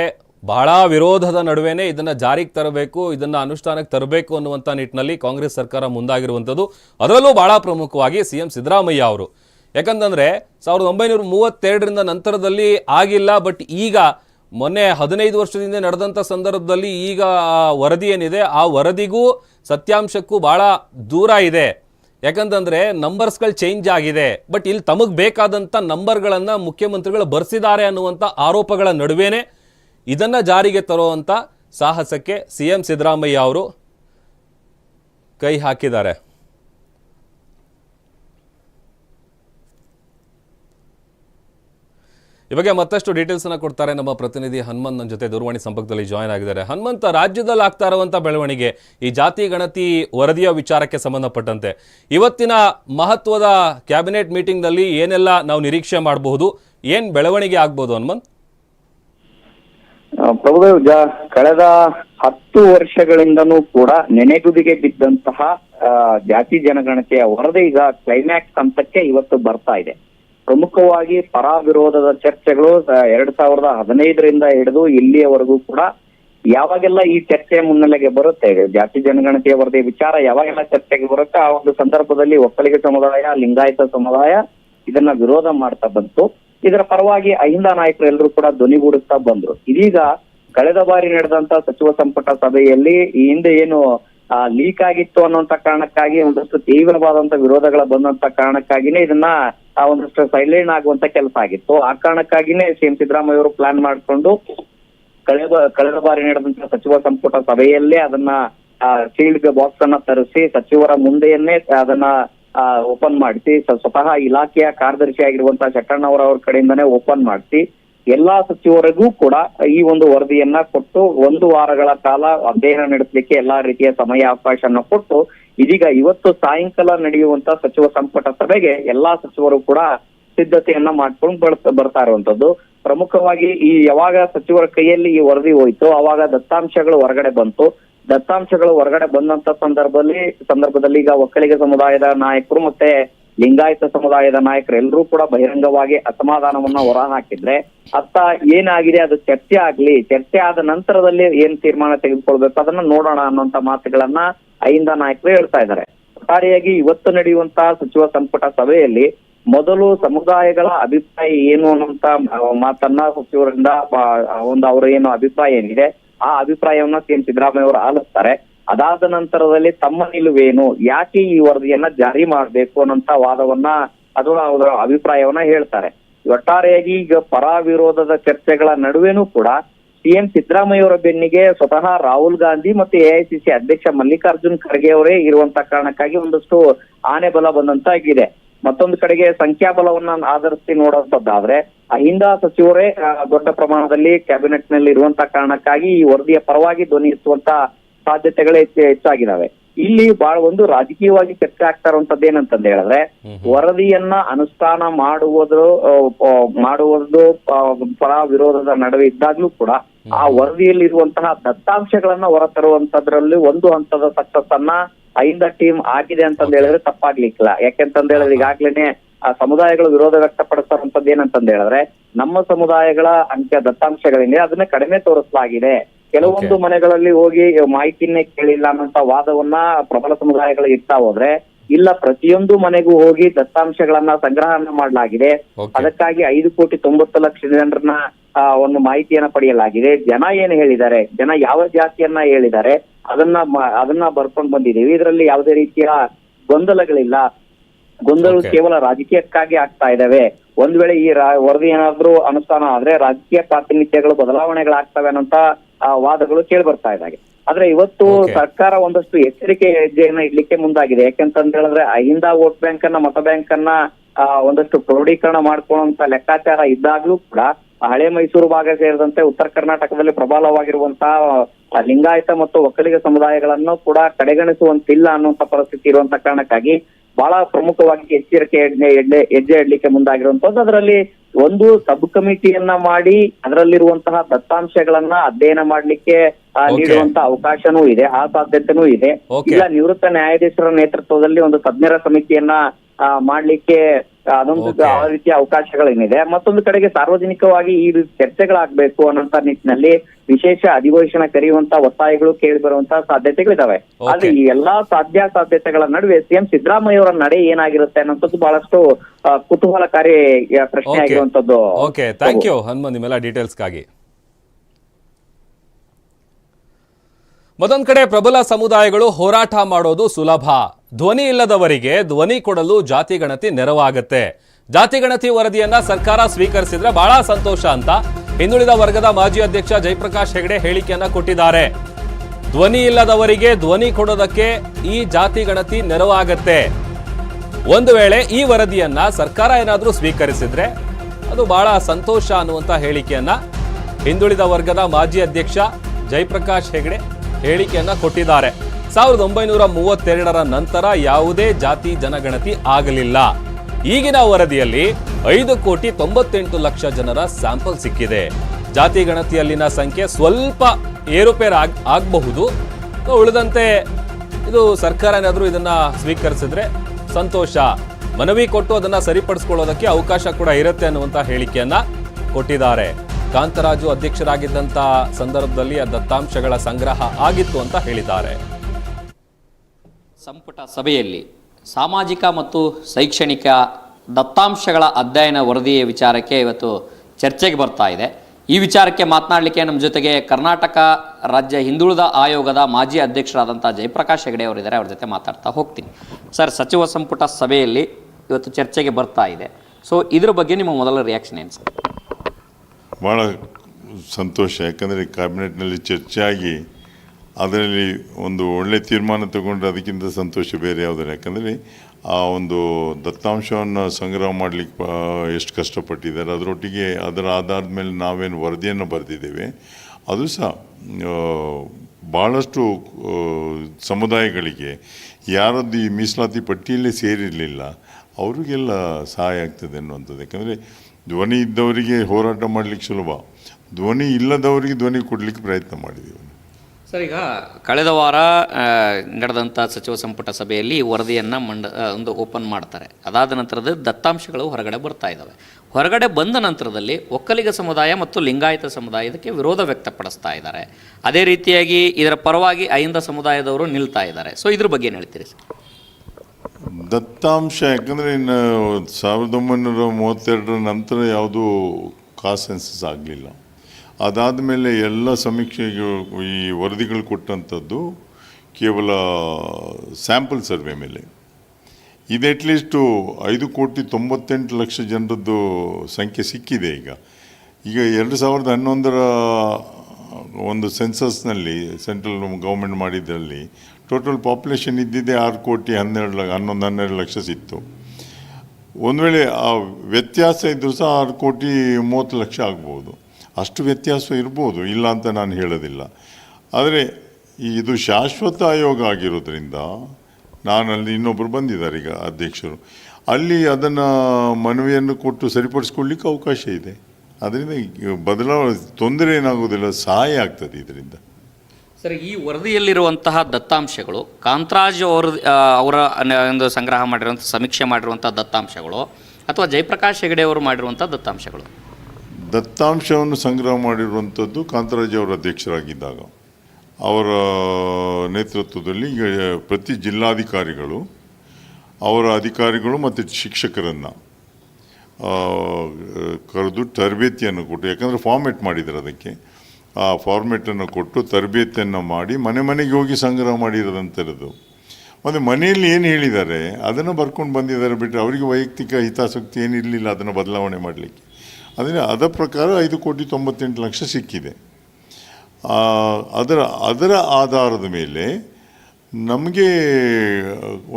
ಬಹಳ ವಿರೋಧದ ನಡುವೆನೇ ಇದನ್ನು ಜಾರಿಗೆ ತರಬೇಕು, ಇದನ್ನು ಅನುಷ್ಠಾನಕ್ಕೆ ತರಬೇಕು ಅನ್ನುವಂಥ ನಿಟ್ಟಿನಲ್ಲಿ ಕಾಂಗ್ರೆಸ್ ಸರ್ಕಾರ ಮುಂದಾಗಿರುವಂಥದ್ದು. ಅದರಲ್ಲೂ ಬಹಳ ಪ್ರಮುಖವಾಗಿ ಸಿ ಎಂ ಸಿದ್ದರಾಮಯ್ಯ ಅವರು. ಯಾಕಂತಂದರೆ ಸಾವಿರದ ಒಂಬೈನೂರ ಮೂವತ್ತೆರಡರಿಂದ ನಂತರದಲ್ಲಿ ಆಗಿಲ್ಲ, ಬಟ್ ಈಗ ಮೊನ್ನೆ ಹದಿನೈದು ವರ್ಷದಿಂದ ನಡೆದಂಥ ಸಂದರ್ಭದಲ್ಲಿ ಈಗ ವರದಿ ಏನಿದೆ, ಆ ವರದಿಗೂ ಸತ್ಯಾಂಶಕ್ಕೂ ಭಾಳ ದೂರ ಇದೆ. ಯಾಕಂತಂದರೆ ನಂಬರ್ಸ್ಗಳು ಚೇಂಜ್ ಆಗಿದೆ. ಬಟ್ ಇಲ್ಲಿ ತಮಗೆ ಬೇಕಾದಂಥ ನಂಬರ್ಗಳನ್ನು ಮುಖ್ಯಮಂತ್ರಿಗಳು ಬರೆಸಿದ್ದಾರೆ ಅನ್ನುವಂಥ ಆರೋಪಗಳ ನಡುವೆನೇ ಇದನ್ನು ಜಾರಿಗೆ ತರುವಂಥ ಸಾಹಸಕ್ಕೆ ಸಿ ಎಂ ಸಿದ್ದರಾಮಯ್ಯ ಅವರು ಕೈ ಹಾಕಿದ್ದಾರೆ. ಈ ಬಗ್ಗೆ ಮತ್ತಷ್ಟು ಡೀಟೇಲ್ಸ್ ಅನ್ನ ಕೊಡ್ತಾರೆ ನಮ್ಮ ಪ್ರತಿನಿಧಿ ಹನುಮಂತ್ ನನ್ನ ಜೊತೆ ದೂರವಾಣಿ ಸಂಪರ್ಕದಲ್ಲಿ ಜಾಯ್ನ್ ಆಗಿದ್ದಾರೆ. ಹನುಮಂತ, ರಾಜ್ಯದಲ್ಲಿ ಆಗ್ತಾ ಇರುವಂತ ಬೆಳವಣಿಗೆ, ಈ ಜಾತಿ ಗಣತಿ ವರದಿಯ ವಿಚಾರಕ್ಕೆ ಸಂಬಂಧಪಟ್ಟಂತೆ. ಇವತ್ತಿನ ಮಹತ್ವದ ಕ್ಯಾಬಿನೆಟ್ ಮೀಟಿಂಗ್ನಲ್ಲಿ ಏನೆಲ್ಲ ನಾವು ನಿರೀಕ್ಷೆ ಮಾಡಬಹುದು, ಏನ್ ಬೆಳವಣಿಗೆ ಆಗ್ಬಹುದು ಹನುಮಂತ್? ಪ್ರಭುದೇವ್ ಕಳೆದ ಹತ್ತು ವರ್ಷಗಳಿಂದನೂ ಕೂಡ ನೆನೆಗುದಿಗೆ ಬಿದ್ದಂತಹ ಜಾತಿ ಜನಗಣತಿಯ ವರದಿ ಈಗ ಕ್ಲೈಮ್ಯಾಕ್ಸ್ ಹಂತಕ್ಕೆ ಇವತ್ತು ಬರ್ತಾ ಇದೆ. ಪ್ರಮುಖವಾಗಿ ಪರ ವಿರೋಧದ ಚರ್ಚೆಗಳು ಎರಡ್ ಸಾವಿರದ ಹದಿನೈದರಿಂದ ಹಿಡಿದು ಇಲ್ಲಿಯವರೆಗೂ ಕೂಡ ಯಾವಾಗೆಲ್ಲ ಈ ಚರ್ಚೆ ಮುನ್ನೆಲೆಗೆ ಬರುತ್ತೆ, ಜಾತಿ ಜನಗಣತಿಯ ವರದಿ ವಿಚಾರ ಯಾವಾಗೆಲ್ಲ ಚರ್ಚೆಗೆ ಬರುತ್ತೆ, ಆ ಒಂದು ಸಂದರ್ಭದಲ್ಲಿ ಒಕ್ಕಲಿಗ ಸಮುದಾಯ, ಲಿಂಗಾಯತ ಸಮುದಾಯ ಇದನ್ನ ವಿರೋಧ ಮಾಡ್ತಾ ಬಂತು. ಇದರ ಪರವಾಗಿ ಅಹಿಂದ ನಾಯಕರು ಎಲ್ಲರೂ ಕೂಡ ಧ್ವನಿಗೂಡಿಸ್ತಾ ಬಂದ್ರು. ಇದೀಗ ಕಳೆದ ಬಾರಿ ನಡೆದಂತ ಸಚಿವ ಸಂಪುಟ ಸಭೆಯಲ್ಲಿ ಈ ಹಿಂದೆ ಏನು ಲೀಕ್ ಆಗಿತ್ತು ಅನ್ನುವಂತ ಕಾರಣಕ್ಕಾಗಿ ಒಂದಷ್ಟು ತೀವ್ರವಾದಂತ ವಿರೋಧಗಳ ಬಂದಂತ ಕಾರಣಕ್ಕಾಗಿನೇ ಇದನ್ನ ಆ, ಒಂದಷ್ಟು ಸೈಲೆಂಟ್ ಆಗುವಂತ ಕೆಲಸ ಆಗಿತ್ತು. ಆ ಕಾರಣಕ್ಕಾಗಿನೇ ಸಿಎಂ ಸಿದ್ದರಾಮಯ್ಯ ಅವರು ಪ್ಲಾನ್ ಮಾಡ್ಕೊಂಡು ಕಳೆದ ಕಳೆದ ಬಾರಿ ನಡೆದಂತ ಸಚಿವ ಸಂಪುಟ ಸಭೆಯಲ್ಲೇ ಅದನ್ನ ಸೀಲ್ಡ್ ಬಾಕ್ಸ್ ಅನ್ನ ತರಿಸಿ ಸಚಿವರ ಮುಂದೆಯನ್ನೇ ಅದನ್ನ ಓಪನ್ ಮಾಡಿಸಿ ಸ್ವತಃ ಇಲಾಖೆಯ ಕಾರ್ಯದರ್ಶಿ ಆಗಿರುವಂತಹ ಶೆಟ್ಟಣ್ಣವರ ಅವ್ರ ಕಡೆಯಿಂದನೇ ಓಪನ್ ಮಾಡಿಸಿ ಎಲ್ಲಾ ಸಚಿವರಿಗೂ ಕೂಡ ಈ ಒಂದು ವರದಿಯನ್ನ ಕೊಟ್ಟು ಒಂದು ವಾರಗಳ ಕಾಲ ಅಧ್ಯಯನ ನಡೆಸಲಿಕ್ಕೆ ಎಲ್ಲಾ ರೀತಿಯ ಸಮಯ ಅವಕಾಶವನ್ನು ಕೊಟ್ಟು, ಇದೀಗ ಇವತ್ತು ಸಾಯಂಕಾಲ ನಡೆಯುವಂತ ಸಚಿವ ಸಂಪುಟ ಸಭೆಗೆ ಎಲ್ಲಾ ಸಚಿವರು ಕೂಡ ಸಿದ್ಧತೆಯನ್ನ ಮಾಡ್ಕೊಂಡು ಬರ್ತಾ ಬರ್ತಾ ಇರುವಂತದ್ದು. ಪ್ರಮುಖವಾಗಿ ಈ ಯಾವಾಗ ಸಚಿವರ ಕೈಯಲ್ಲಿ ಈ ವರದಿ ಹೋಯ್ತು, ಅವಾಗ ದತ್ತಾಂಶಗಳು ಹೊರಗಡೆ ಬಂತು. ದತ್ತಾಂಶಗಳು ಹೊರಗಡೆ ಬಂದಂತ ಸಂದರ್ಭದಲ್ಲಿ ಸಂದರ್ಭದಲ್ಲಿ ಈಗ ಒಕ್ಕಲಿಗ ಸಮುದಾಯದ ನಾಯಕರು ಮತ್ತೆ ಲಿಂಗಾಯತ ಸಮುದಾಯದ ನಾಯಕರು ಎಲ್ಲರೂ ಕೂಡ ಬಹಿರಂಗವಾಗಿ ಅಸಮಾಧಾನವನ್ನ ಹೊರ ಹಾಕಿದ್ರೆ ಅತ್ತ ಏನಾಗಿದೆ, ಅದು ಚರ್ಚೆ ಆಗ್ಲಿ, ಚರ್ಚೆ ಆದ ನಂತರದಲ್ಲಿ ಏನ್ ತೀರ್ಮಾನ ತೆಗೆದುಕೊಳ್ಬೇಕು, ಅದನ್ನ ನೋಡೋಣ ಅನ್ನುವಂತ ಮಾತುಗಳನ್ನ ಅಹಿಂದ ನಾಯಕರು ಹೇಳ್ತಾ ಇದ್ದಾರೆ. ಒಟ್ಟಾರೆಯಾಗಿ ಇವತ್ತು ನಡೆಯುವಂತಹ ಸಚಿವ ಸಂಪುಟ ಸಭೆಯಲ್ಲಿ ಮೊದಲು ಸಮುದಾಯಗಳ ಅಭಿಪ್ರಾಯ ಏನು ಅನ್ನುವಂತ ಮಾತನ್ನ ಸಚಿವರಿಂದ ಒಂದು ಅವರ ಏನು ಅಭಿಪ್ರಾಯ ಏನಿದೆ, ಆ ಅಭಿಪ್ರಾಯವನ್ನ ಸಿಎಂ ಸಿದ್ದರಾಮಯ್ಯ ಅವರು ಆಲಿಸ್ತಾರೆ. ಅದಾದ ನಂತರದಲ್ಲಿ ತಮ್ಮ ನಿಲುವೇನು, ಯಾಕೆ ಈ ವರದಿಯನ್ನ ಜಾರಿ ಮಾಡಬೇಕು ಅನ್ನೋಂತ ವಾದವನ್ನ ಅದು ಅವರ ಅಭಿಪ್ರಾಯವನ್ನ ಹೇಳ್ತಾರೆ. ಒಟ್ಟಾರೆಯಾಗಿ ಈಗ ಪರ ವಿರೋಧದ ಚರ್ಚೆಗಳ ನಡುವೆನೂ ಕೂಡ ಸಿಎಂ ಸಿದ್ದರಾಮಯ್ಯ ಅವರ ಬೆನ್ನಿಗೆ ಸ್ವತಃ ರಾಹುಲ್ ಗಾಂಧಿ ಮತ್ತು ಎಐಸಿಸಿ ಅಧ್ಯಕ್ಷ ಮಲ್ಲಿಕಾರ್ಜುನ್ ಖರ್ಗೆ ಅವರೇ ಇರುವಂತ ಕಾರಣಕ್ಕಾಗಿ ಒಂದಷ್ಟು ಆನೆ ಬಲ ಬಂದಂತಾಗಿದೆ. ಮತ್ತೊಂದು ಕಡೆಗೆ ಸಂಖ್ಯಾಬಲವನ್ನ ಆಧರಿಸಿ ನೋಡುವಂತದ್ದಾದ್ರೆ ಅಹಿಂದ ಸಚಿವರೇ ದೊಡ್ಡ ಪ್ರಮಾಣದಲ್ಲಿ ಕ್ಯಾಬಿನೆಟ್ನಲ್ಲಿ ಇರುವಂತ ಕಾರಣಕ್ಕಾಗಿ ಈ ವರದಿಯ ಪರವಾಗಿ ಧ್ವನಿ ಎತ್ತುವಂತ ಸಾಧ್ಯತೆಗಳೇ ಹೆಚ್ಚು ಹೆಚ್ಚಾಗಿದಾವೆ. ಇಲ್ಲಿ ಬಹಳ ಒಂದು ರಾಜಕೀಯವಾಗಿ ಚರ್ಚೆ ಆಗ್ತಾ ಇರುವಂತದ್ದು ಏನಂತಂದ ಹೇಳಿದ್ರೆ ವರದಿಯನ್ನ ಅನುಷ್ಠಾನ ಮಾಡುವುದು ಮಾಡುವುದು ಪರ ವಿರೋಧದ ನಡುವೆ ಇದ್ದಾಗ್ಲೂ ಕೂಡ ಆ ವರದಿಯಲ್ಲಿರುವಂತಹ ದತ್ತಾಂಶಗಳನ್ನ ಹೊರತರುವಂತದ್ರಲ್ಲಿ ಒಂದು ಹಂತದ ಸಕ್ಸಸ್ ಅನ್ನ ಐಂದ ಟೀಮ್ ಆಗಿದೆ ಅಂತಂದ ಹೇಳಿದ್ರೆ ತಪ್ಪಾಗ್ಲಿಕ್ಕಿಲ್ಲ. ಯಾಕೆಂತಂದ ಹೇಳಿದ್ರೆ ಈಗಾಗ್ಲೇನೆ ಆ ಸಮುದಾಯಗಳು ವಿರೋಧ ವ್ಯಕ್ತಪಡಿಸ್ತಾರಂತದ್ದು ಏನಂತಂದ ಹೇಳಿದ್ರೆ ನಮ್ಮ ಸಮುದಾಯಗಳ ಅಂಕ ದತ್ತಾಂಶಗಳಿಂದ ಅದನ್ನ ಕಡಿಮೆ ತೋರಿಸಲಾಗಿದೆ. ಕೆಲವೊಂದು. ಮನೆಗಳಲ್ಲಿ ಹೋಗಿ ಮಾಹಿತಿನೇ ಕೇಳಿಲ್ಲ ಅನ್ನೋಂತ ವಾದವನ್ನ ಪ್ರಬಲ ಸಮುದಾಯಗಳು ಇರ್ತಾ ಹೋದ್ರೆ ಇಲ್ಲ ಪ್ರತಿಯೊಂದು ಮನೆಗೂ ಹೋಗಿ ದತ್ತಾಂಶಗಳನ್ನ ಸಂಗ್ರಹಣೆ ಮಾಡಲಾಗಿದೆ. ಅದಕ್ಕಾಗಿ ಐದು ಕೋಟಿ ತೊಂಬತ್ತು ಲಕ್ಷ ಜನರನ್ನ ಒಂದು ಮಾಹಿತಿಯನ್ನ ಪಡೆಯಲಾಗಿದೆ. ಜನ ಏನ್ ಹೇಳಿದ್ದಾರೆ? ಜನ ಯಾವ ಜಾತಿಯನ್ನ ಹೇಳಿದ್ದಾರೆ? ಅದನ್ನ ಅದನ್ನ ಬರ್ಕೊಂಡು ಬಂದಿದ್ದೀವಿ. ಇದರಲ್ಲಿ ಯಾವುದೇ ರೀತಿಯ ಗೊಂದಲಗಳಿಲ್ಲ. ಗೊಂದಲ ಕೇವಲ ರಾಜಕೀಯಕ್ಕಾಗಿ ಆಗ್ತಾ ಇದಾವೆ ಒಂದ್ ವೇಳೆ ಈ ವರದಿ ಏನಾದ್ರೂ ಅನುಷ್ಠಾನ ಆದ್ರೆ ರಾಜಕೀಯ ಪ್ರಾತಿನಿಧ್ಯಗಳು ಬದಲಾವಣೆಗಳಾಗ್ತವೆ ಅನ್ನೋಂತ ವಾದಗಳು ಕೇಳಿ ಬರ್ತಾ ಇದ್ದಾಗೆ ಆದ್ರೆ ಇವತ್ತು ಸರ್ಕಾರ ಒಂದಷ್ಟು ಎಚ್ಚರಿಕೆ ಹೆಜ್ಜೆಯನ್ನ ಇಡ್ಲಿಕ್ಕೆ ಮುಂದಾಗಿದೆ. ಯಾಕೆಂತಂದ ಹೇಳಿದ್ರೆ ಅಹಿಂದ ವೋಟ್ ಬ್ಯಾಂಕ್ ಅನ್ನ ಮತ ಬ್ಯಾಂಕ್ ಅನ್ನ ಆ, ಒಂದಷ್ಟು ಕ್ರೋಢೀಕರಣ ಮಾಡ್ಕೊಳ್ಳುವಂತ ಲೆಕ್ಕಾಚಾರ ಇದ್ದಾಗ್ಲೂ ಕೂಡ ಹಳೆ ಮೈಸೂರು ಭಾಗ ಸೇರಿದಂತೆ ಉತ್ತರ ಕರ್ನಾಟಕದಲ್ಲಿ ಪ್ರಬಲವಾಗಿರುವಂತಹ ಲಿಂಗಾಯತ ಮತ್ತು ಒಕ್ಕಲಿಗ ಸಮುದಾಯಗಳನ್ನು ಕೂಡ ಕಡೆಗಣಿಸುವಂತಿಲ್ಲ ಅನ್ನುವಂತ ಪರಿಸ್ಥಿತಿ ಇರುವಂತ ಕಾರಣಕ್ಕಾಗಿ ಬಹಳ ಪ್ರಮುಖವಾಗಿ ಎಚ್ಚರಿಕೆ ಹೆಜ್ಜೆ ಇಡ್ಲಿಕ್ಕೆ ಮುಂದಾಗಿರುವಂತದ್ದು. ಅದರಲ್ಲಿ ಒಂದು ಸಬ್ ಕಮಿಟಿಯನ್ನ ಮಾಡಿ ಅದರಲ್ಲಿರುವಂತಹ ದತ್ತಾಂಶಗಳನ್ನ ಅಧ್ಯಯನ ಮಾಡ್ಲಿಕ್ಕೆ ನೀಡುವಂತ ಅವಕಾಶನೂ ಇದೆ ಆ ಸಾಧ್ಯತೆನೂ ಇದೆ. ಇಲ್ಲ ನಿವೃತ್ತ ನ್ಯಾಯಾಧೀಶರ ನೇತೃತ್ವದಲ್ಲಿ ಒಂದು ತಜ್ಞರ ಸಮಿತಿಯನ್ನ ಆ, ಮಾಡ್ಲಿಕ್ಕೆ ಅದೊಂದು. ಆ ರೀತಿಯ ಅವಕಾಶಗಳೇನಿದೆ ಮತ್ತೊಂದು ಕಡೆಗೆ ಸಾರ್ವಜನಿಕವಾಗಿ ಈ ರೀತಿ ಚರ್ಚೆಗಳಾಗ್ಬೇಕು ಅನ್ನೋಂತ ನಿಟ್ಟಿನಲ್ಲಿ ವಿಶೇಷ ಅಧಿವೇಶನ ಕರೆಯುವಂತ ಒತ್ತಾಯಗಳು ಕೇಳಿ ಬರುವಂತಹ ಸಾಧ್ಯತೆಗಳಿದಾವೆ. ಆದ್ರೆ ಈ ಎಲ್ಲಾ ಸಾಧ್ಯ ಸಾಧ್ಯತೆಗಳ ನಡುವೆ ಸಿಎಂ ಸಿದ್ದರಾಮಯ್ಯ ಅವರ ನಡೆ ಏನಾಗಿರುತ್ತೆ ಅನ್ನೋಂಥದ್ದು ಬಹಳಷ್ಟು ಕುತೂಹಲಕಾರಿ ಪ್ರಶ್ನೆ ಆಗಿರುವಂತದ್ದು ಓಕೆ ಥ್ಯಾಂಕ್ ಯು ಹನುಮನ್ ನಿಮ್ಮೆಲ್ಲ ಡೀಟೇಲ್ಸ್ಗಾಗಿ. ಮತ್ತೊಂದ್ ಕಡೆ ಪ್ರಬಲ ಸಮುದಾಯಗಳು ಹೋರಾಟ ಮಾಡೋದು ಸುಲಭ. ಧ್ವನಿ ಇಲ್ಲದವರಿಗೆ ಧ್ವನಿ ಕೊಡಲು ಜಾತಿ ಗಣತಿ ನೆರವಾಗುತ್ತೆ. ಜಾತಿ ಗಣತಿ ವರದಿಯನ್ನ ಸರ್ಕಾರ ಸ್ವೀಕರಿಸಿದ್ರೆ ಬಹಳ ಸಂತೋಷ ಅಂತ ಹಿಂದುಳಿದ ವರ್ಗದ ಮಾಜಿ ಅಧ್ಯಕ್ಷ ಜಯಪ್ರಕಾಶ್ ಹೆಗಡೆ ಹೇಳಿಕೆಯನ್ನ ಕೊಟ್ಟಿದ್ದಾರೆ. ಧ್ವನಿ ಇಲ್ಲದವರಿಗೆ ಧ್ವನಿ ಕೊಡೋದಕ್ಕೆ ಈ ಜಾತಿ ಗಣತಿ ನೆರವಾಗತ್ತೆ. ಒಂದು ವೇಳೆ ಈ ವರದಿಯನ್ನ ಸರ್ಕಾರ ಏನಾದರೂ ಸ್ವೀಕರಿಸಿದ್ರೆ ಅದು ಬಹಳ ಸಂತೋಷ ಅನ್ನುವಂಥ ಹೇಳಿಕೆಯನ್ನ ಹಿಂದುಳಿದ ವರ್ಗದ ಮಾಜಿ ಅಧ್ಯಕ್ಷ ಜಯಪ್ರಕಾಶ್ ಹೆಗಡೆ ಹೇಳಿಕೆಯನ್ನ ಕೊಟ್ಟಿದ್ದಾರೆ. ಸಾವಿರದ ಒಂಬೈನೂರ ಮೂವತ್ತೆರಡರ ನಂತರ ಯಾವುದೇ ಜಾತಿ ಜನಗಣತಿ ಆಗಲಿಲ್ಲ. ಈಗಿನ ವರದಿಯಲ್ಲಿ ಐದು ಕೋಟಿ ತೊಂಬತ್ತೆಂಟು ಲಕ್ಷ ಜನರ ಸ್ಯಾಂಪಲ್ ಸಿಕ್ಕಿದೆ. ಜಾತಿ ಗಣತಿಯಲ್ಲಿನ ಸಂಖ್ಯೆ ಸ್ವಲ್ಪ ಏರುಪೇರು ಆಗ್, ಆಗಬಹುದು. ಉಳಿದಂತೆ ಇದು ಸರ್ಕಾರ ಏನಾದರೂ ಇದನ್ನು ಸ್ವೀಕರಿಸಿದ್ರೆ ಸಂತೋಷ. ಮನವಿ ಕೊಟ್ಟು ಅದನ್ನು ಸರಿಪಡಿಸ್ಕೊಳ್ಳೋದಕ್ಕೆ ಅವಕಾಶ ಕೂಡ ಇರುತ್ತೆ ಅನ್ನುವಂಥ ಹೇಳಿಕೆಯನ್ನು ಕೊಟ್ಟಿದ್ದಾರೆ. ಕಾಂತರಾಜು ಅಧ್ಯಕ್ಷರಾಗಿದ್ದಂಥ ಸಂದರ್ಭದಲ್ಲಿ ಆ ದತ್ತಾಂಶಗಳ ಸಂಗ್ರಹ ಆಗಿತ್ತು ಅಂತ ಹೇಳಿದ್ದಾರೆ. ಸಂಪುಟ ಸಭೆಯಲ್ಲಿ ಸಾಮಾಜಿಕ ಮತ್ತು ಶೈಕ್ಷಣಿಕ ದತ್ತಾಂಶಗಳ ಅಧ್ಯಯನ ವರದಿಯ ವಿಚಾರಕ್ಕೆ ಇವತ್ತು ಚರ್ಚೆಗೆ ಬರ್ತಾ ಇದೆ. ಈ ವಿಚಾರಕ್ಕೆ ಮಾತನಾಡಲಿಕ್ಕೆ ನಮ್ಮ ಜೊತೆಗೆ ಕರ್ನಾಟಕ ರಾಜ್ಯ ಹಿಂದುಳಿದ ಆಯೋಗದ ಮಾಜಿ ಅಧ್ಯಕ್ಷರಾದಂಥ ಜಯಪ್ರಕಾಶ್ ಹೆಗಡೆ ಅವರಿದ್ದಾರೆ. ಅವ್ರ ಜೊತೆ ಮಾತಾಡ್ತಾ ಹೋಗ್ತೀನಿ. ಸರ್, ಸಚಿವ ಸಂಪುಟ ಸಭೆಯಲ್ಲಿ ಇವತ್ತು ಚರ್ಚೆಗೆ ಬರ್ತಾ ಇದೆ. ಸೊ, ಇದ್ರ ಬಗ್ಗೆ ನಿಮ್ಮ ಮೊದಲ ರಿಯಾಕ್ಷನ್ ಏನು ಸರ್? ಭಾಳ ಸಂತೋಷ. ಯಾಕಂದರೆ ಕ್ಯಾಬಿನೆಟ್ನಲ್ಲಿ ಚರ್ಚೆಯಾಗಿ ಅದರಲ್ಲಿ ಒಂದು ಒಳ್ಳೆ ತೀರ್ಮಾನ ತಗೊಂಡ್ರೆ ಅದಕ್ಕಿಂತ ಸಂತೋಷ ಬೇರೆ ಯಾವುದಿಲ್ಲ. ಯಾಕಂದರೆ ಆ ಒಂದು ದತ್ತಾಂಶವನ್ನು ಸಂಗ್ರಹ ಮಾಡಲಿಕ್ಕೆ ಎಷ್ಟು ಕಷ್ಟಪಟ್ಟಿದ್ದಾರೆ. ಅದರೊಟ್ಟಿಗೆ ಅದರ ಆಧಾರದ ಮೇಲೆ ನಾವೇನು ವರದಿಯನ್ನು ಬರೆದಿದ್ದೇವೆ. ಅದು ಸಹ ಭಾಳಷ್ಟು ಸಮುದಾಯಗಳಿಗೆ ಯಾರದ್ದು ಈ ಮೀಸಲಾತಿ ಪಟ್ಟಿಯಲ್ಲಿ ಸೇರಿರಲಿಲ್ಲ, ಅವರಿಗೆಲ್ಲ ಸಹಾಯ ಆಗ್ತದೆ ಅನ್ನುವಂಥದ್ದು. ಯಾಕಂದರೆ ಧ್ವನಿ ಇದ್ದವರಿಗೆ ಹೋರಾಟ ಮಾಡಲಿಕ್ಕೆ ಸುಲಭ. ಧ್ವನಿ ಇಲ್ಲದವರಿಗೆ ಧ್ವನಿ ಕೊಡಲಿಕ್ಕೆ ಪ್ರಯತ್ನ ಮಾಡಿದ್ದೀವಿ ಸರ್, ಈಗ ಕಳೆದ ವಾರ ನಡೆದಂಥ ಸಚಿವ ಸಂಪುಟ ಸಭೆಯಲ್ಲಿ ಈ ವರದಿಯನ್ನು ಮಂಡ ಒಂದು ಓಪನ್ ಮಾಡ್ತಾರೆ. ಅದಾದ ನಂತರದ ದತ್ತಾಂಶಗಳು ಹೊರಗಡೆ ಬರ್ತಾ ಇದ್ದಾವೆ ಹೊರಗಡೆ ಬಂದ ನಂತರದಲ್ಲಿ ಒಕ್ಕಲಿಗ ಸಮುದಾಯ ಮತ್ತು ಲಿಂಗಾಯತ ಸಮುದಾಯ ಇದಕ್ಕೆ ವಿರೋಧ ವ್ಯಕ್ತಪಡಿಸ್ತಾ ಇದ್ದಾರೆ. ಅದೇ ರೀತಿಯಾಗಿ ಇದರ ಪರವಾಗಿ ಅಹಿಂದ ಸಮುದಾಯದವರು ನಿಲ್ತಾ ಇದ್ದಾರೆ. ಸೊ, ಇದ್ರ ಬಗ್ಗೆ ಏನು ಹೇಳ್ತೀರಿ ಸರ್? ದತ್ತಾಂಶ, ಯಾಕಂದರೆ ಇನ್ನು ಸಾವಿರದ ಒಂಬೈನೂರ ಮೂವತ್ತೆರಡರ ನಂತರ ಯಾವುದೂ ಕಾಸೆನ್ಸಸ್ ಸೆನ್ಸಸ್ ಆಗಲಿಲ್ಲ. ಅದಾದ ಮೇಲೆ ಎಲ್ಲ ಸಮೀಕ್ಷೆಗೆ ಈ ವರದಿಗಳು ಕೊಟ್ಟಂಥದ್ದು ಕೇವಲ ಸ್ಯಾಂಪಲ್ ಸರ್ವೆ ಮೇಲೆ. ಇದು ಅಟ್ಲೀಸ್ಟು ಐದು ಕೋಟಿ ತೊಂಬತ್ತೆಂಟು ಲಕ್ಷ ಜನರದ್ದು ಸಂಖ್ಯೆ ಸಿಕ್ಕಿದೆ ಈಗ. ಈಗ ಎರಡು ಸಾವಿರದ ಹನ್ನೊಂದರ ಒಂದು ಸೆನ್ಸಸ್ನಲ್ಲಿ ಸೆಂಟ್ರಲ್ ಗೌರ್ಮೆಂಟ್ ಮಾಡಿದ್ದರಲ್ಲಿ ಟೋಟಲ್ ಪಾಪ್ಯುಲೇಷನ್ ಇದ್ದಿದ್ದೆ ಆರು ಕೋಟಿ ಹನ್ನೆರಡು ಲ ಹನ್ನೊಂದು, ಹನ್ನೆರಡು ಲಕ್ಷ ಸಿತ್ತು ಒಂದು ವೇಳೆ ಆ ವ್ಯತ್ಯಾಸ ಇದ್ದರೂ ಸಹ ಆರು ಕೋಟಿ ಮೂವತ್ತು ಲಕ್ಷ ಆಗ್ಬೋದು. ಅಷ್ಟು ವ್ಯತ್ಯಾಸ ಇರ್ಬೋದು, ಇಲ್ಲ ಅಂತ ನಾನು ಹೇಳೋದಿಲ್ಲ. ಆದರೆ ಇದು ಶಾಶ್ವತ ಆಯೋಗ ಆಗಿರೋದ್ರಿಂದ ನಾನು ಅಲ್ಲಿ ಇನ್ನೊಬ್ಬರು ಬಂದಿದ್ದಾರೆ ಈಗ ಅಧ್ಯಕ್ಷರು. ಅಲ್ಲಿ ಅದನ್ನು ಮನವಿಯನ್ನು ಕೊಟ್ಟು ಸರಿಪಡಿಸ್ಕೊಳ್ಳಿಕ್ಕೆ ಅವಕಾಶ ಇದೆ. ಅದರಿಂದ ಬದಲಾವ ತೊಂದರೆ ಏನಾಗೋದಿಲ್ಲ, ಸಹಾಯ ಆಗ್ತದೆ ಇದರಿಂದ. ಸರ್, ಈ ವರದಿಯಲ್ಲಿರುವಂತಹ ದತ್ತಾಂಶಗಳು, ಕಾಂತರಾಜ್ ಅವರ ಅವರ ಒಂದು ಸಂಗ್ರಹ ಮಾಡಿರುವಂಥ, ಸಮೀಕ್ಷೆ ಮಾಡಿರುವಂಥ ದತ್ತಾಂಶಗಳು, ಅಥವಾ ಜಯಪ್ರಕಾಶ್ ಹೆಗಡೆ ಅವರು ಮಾಡಿರುವಂಥ ದತ್ತಾಂಶಗಳು? ದತ್ತಾಂಶವನ್ನು ಸಂಗ್ರಹ ಮಾಡಿರುವಂಥದ್ದು ಕಾಂತರಾಜ್ ಅವರ ಅಧ್ಯಕ್ಷರಾಗಿದ್ದಾಗ. ಅವರ ನೇತೃತ್ವದಲ್ಲಿ ಪ್ರತಿ ಜಿಲ್ಲಾಧಿಕಾರಿಗಳು, ಅವರ ಅಧಿಕಾರಿಗಳು ಮತ್ತು ಶಿಕ್ಷಕರನ್ನು ಕರೆದು ತರಬೇತಿಯನ್ನು ಕೊಟ್ಟು, ಯಾಕಂದರೆ ಫಾರ್ಮೆಟ್ ಮಾಡಿದ್ದಾರೆ ಅದಕ್ಕೆ. ಆ ಫಾರ್ಮೆಟನ್ನು ಕೊಟ್ಟು ತರಬೇತಿಯನ್ನು ಮಾಡಿ ಮನೆ ಮನೆಗೆ ಹೋಗಿ ಸಂಗ್ರಹ ಮಾಡಿರೋದಂಥದ್ದು. ಮತ್ತು ಮನೆಯಲ್ಲಿ ಏನು ಹೇಳಿದ್ದಾರೆ? ಅದನ್ನು ಬರ್ಕೊಂಡು ಬಂದಿದ್ದಾರೆ ಬಿಟ್ಟರೆ ಅವರಿಗೆ ವೈಯಕ್ತಿಕ ಹಿತಾಸಕ್ತಿ ಏನಿರಲಿಲ್ಲ ಅದನ್ನು ಬದಲಾವಣೆ ಮಾಡಲಿಕ್ಕೆ. ಅದರಿಂದ ಅದರ ಪ್ರಕಾರ ಐದು ಕೋಟಿ ತೊಂಬತ್ತೆಂಟು ಲಕ್ಷ ಸಿಕ್ಕಿದೆ. ಅದರ ಅದರ ಆಧಾರದ ಮೇಲೆ ನಮಗೆ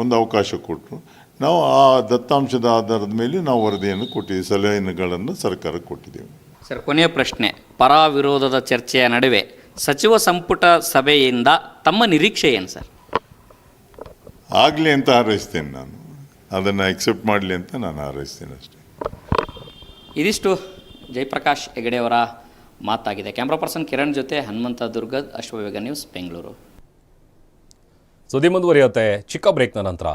ಒಂದು ಅವಕಾಶ ಕೊಟ್ಟರು ನಾವು ಆ ದತ್ತಾಂಶದ ಆಧಾರದ ಮೇಲೆ ನಾವು ವರದಿಯನ್ನು ಕೊಟ್ಟಿದ್ದೀವಿ ಸಲಹೆಗಳನ್ನು ಸರ್ಕಾರಕ್ಕೆ ಕೊಟ್ಟಿದ್ದೇವೆ ಸರ್ ಕೊನೆಯ ಪ್ರಶ್ನೆ ಪರ ವಿರೋಧದ ಚರ್ಚೆಯ ನಡುವೆ ಸಚಿವ ಸಂಪುಟ ಸಭೆಯಿಂದ ತಮ್ಮ ನಿರೀಕ್ಷೆ ಏನು ಸರ್? ಆಗಲಿ ಅಂತ ಹಾರೈಸ್ತೇನೆ ನಾನು. ಅದನ್ನು ಎಕ್ಸೆಪ್ಟ್ ಮಾಡಲಿ ಅಂತ ನಾನು ಹಾರೈಸ್ತೇನೆ ಅಷ್ಟೇ. ಇದಿಷ್ಟು ಜಯಪ್ರಕಾಶ್ ಹೆಗಡೆಯವರ ಮಾತಾಗಿದೆ. ಕ್ಯಾಮ್ರಾ ಪರ್ಸನ್ ಕಿರಣ್ ಜೊತೆ ಹನುಮಂತ ದುರ್ಗದ್ ಅಶ್ವವೇಗ ನ್ಯೂಸ್ ಬೆಂಗಳೂರು. ಸುದ್ದಿ ಮುಂದುವರಿಯುತ್ತೆ. ಚಿಕ್ಕ ಬ್ರೇಕ್ನ ನಂತರ.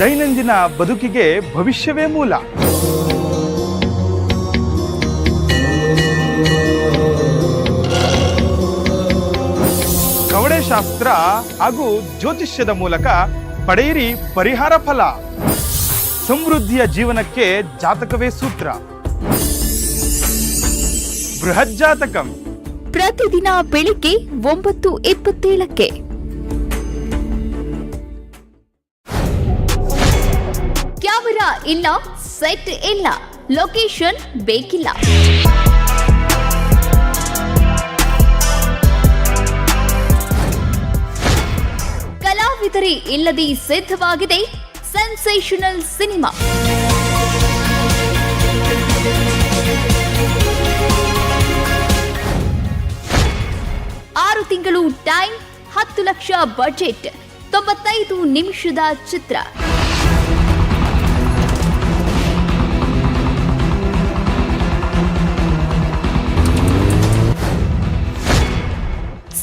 ದೈನಂದಿನ ಬದುಕಿಗೆ ಭವಿಷ್ಯವೇ ಮೂಲ. ಕವಡೆಶಾಸ್ತ್ರ ಹಾಗೂ ಜ್ಯೋತಿಷ್ಯದ ಮೂಲಕ ಪಡೆಯಿರಿ ಪರಿಹಾರ ಫಲ. ಸಮೃದ್ಧಿಯ ಜೀವನಕ್ಕೆ ಜಾತಕವೇ ಸೂತ್ರ. ಬೃಹತ್ ಜಾತಕಂ. ಪ್ರತಿದಿನ ಬೆಳಿಗ್ಗೆ ಒಂಬತ್ತು ಇಪ್ಪತ್ತೇಳಕ್ಕೆ. ಕ್ಯಾಮೆರಾ ಇಲ್ಲ, ಸೆಟ್ ಇಲ್ಲ, ಲೊಕೇಶನ್ ಬೇಕಿಲ್ಲ. ಕಲಾವಿದರೇ ಇಲ್ಲದೆ ಸಿದ್ಧವಾಗಿದೆ ಸೆನ್ಸೇಷನಲ್ ಸಿನಿಮಾ. ಆರು ತಿಂಗಳು ಟೈಮ್, ಹತ್ತು ಲಕ್ಷ ಬಜೆಟ್, ತೊಂಬತ್ತೈದು ನಿಮಿಷದ ಚಿತ್ರ.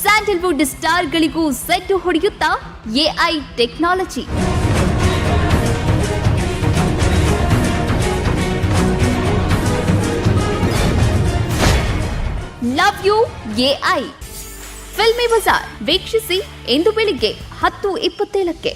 ಸ್ಯಾಂಡಲ್ವುಡ್ ಸ್ಟಾರ್ಗಳಿಗೂ set ಹೊಡೆಯುತ್ತಾ AI technology. Love you AI filmy Bazaar ವೀಕ್ಷಿಸಿ ಇಂದು ಬೆಳಿಗ್ಗೆ ಹತ್ತು ಇಪ್ಪತ್ತೇಳಕ್ಕೆ.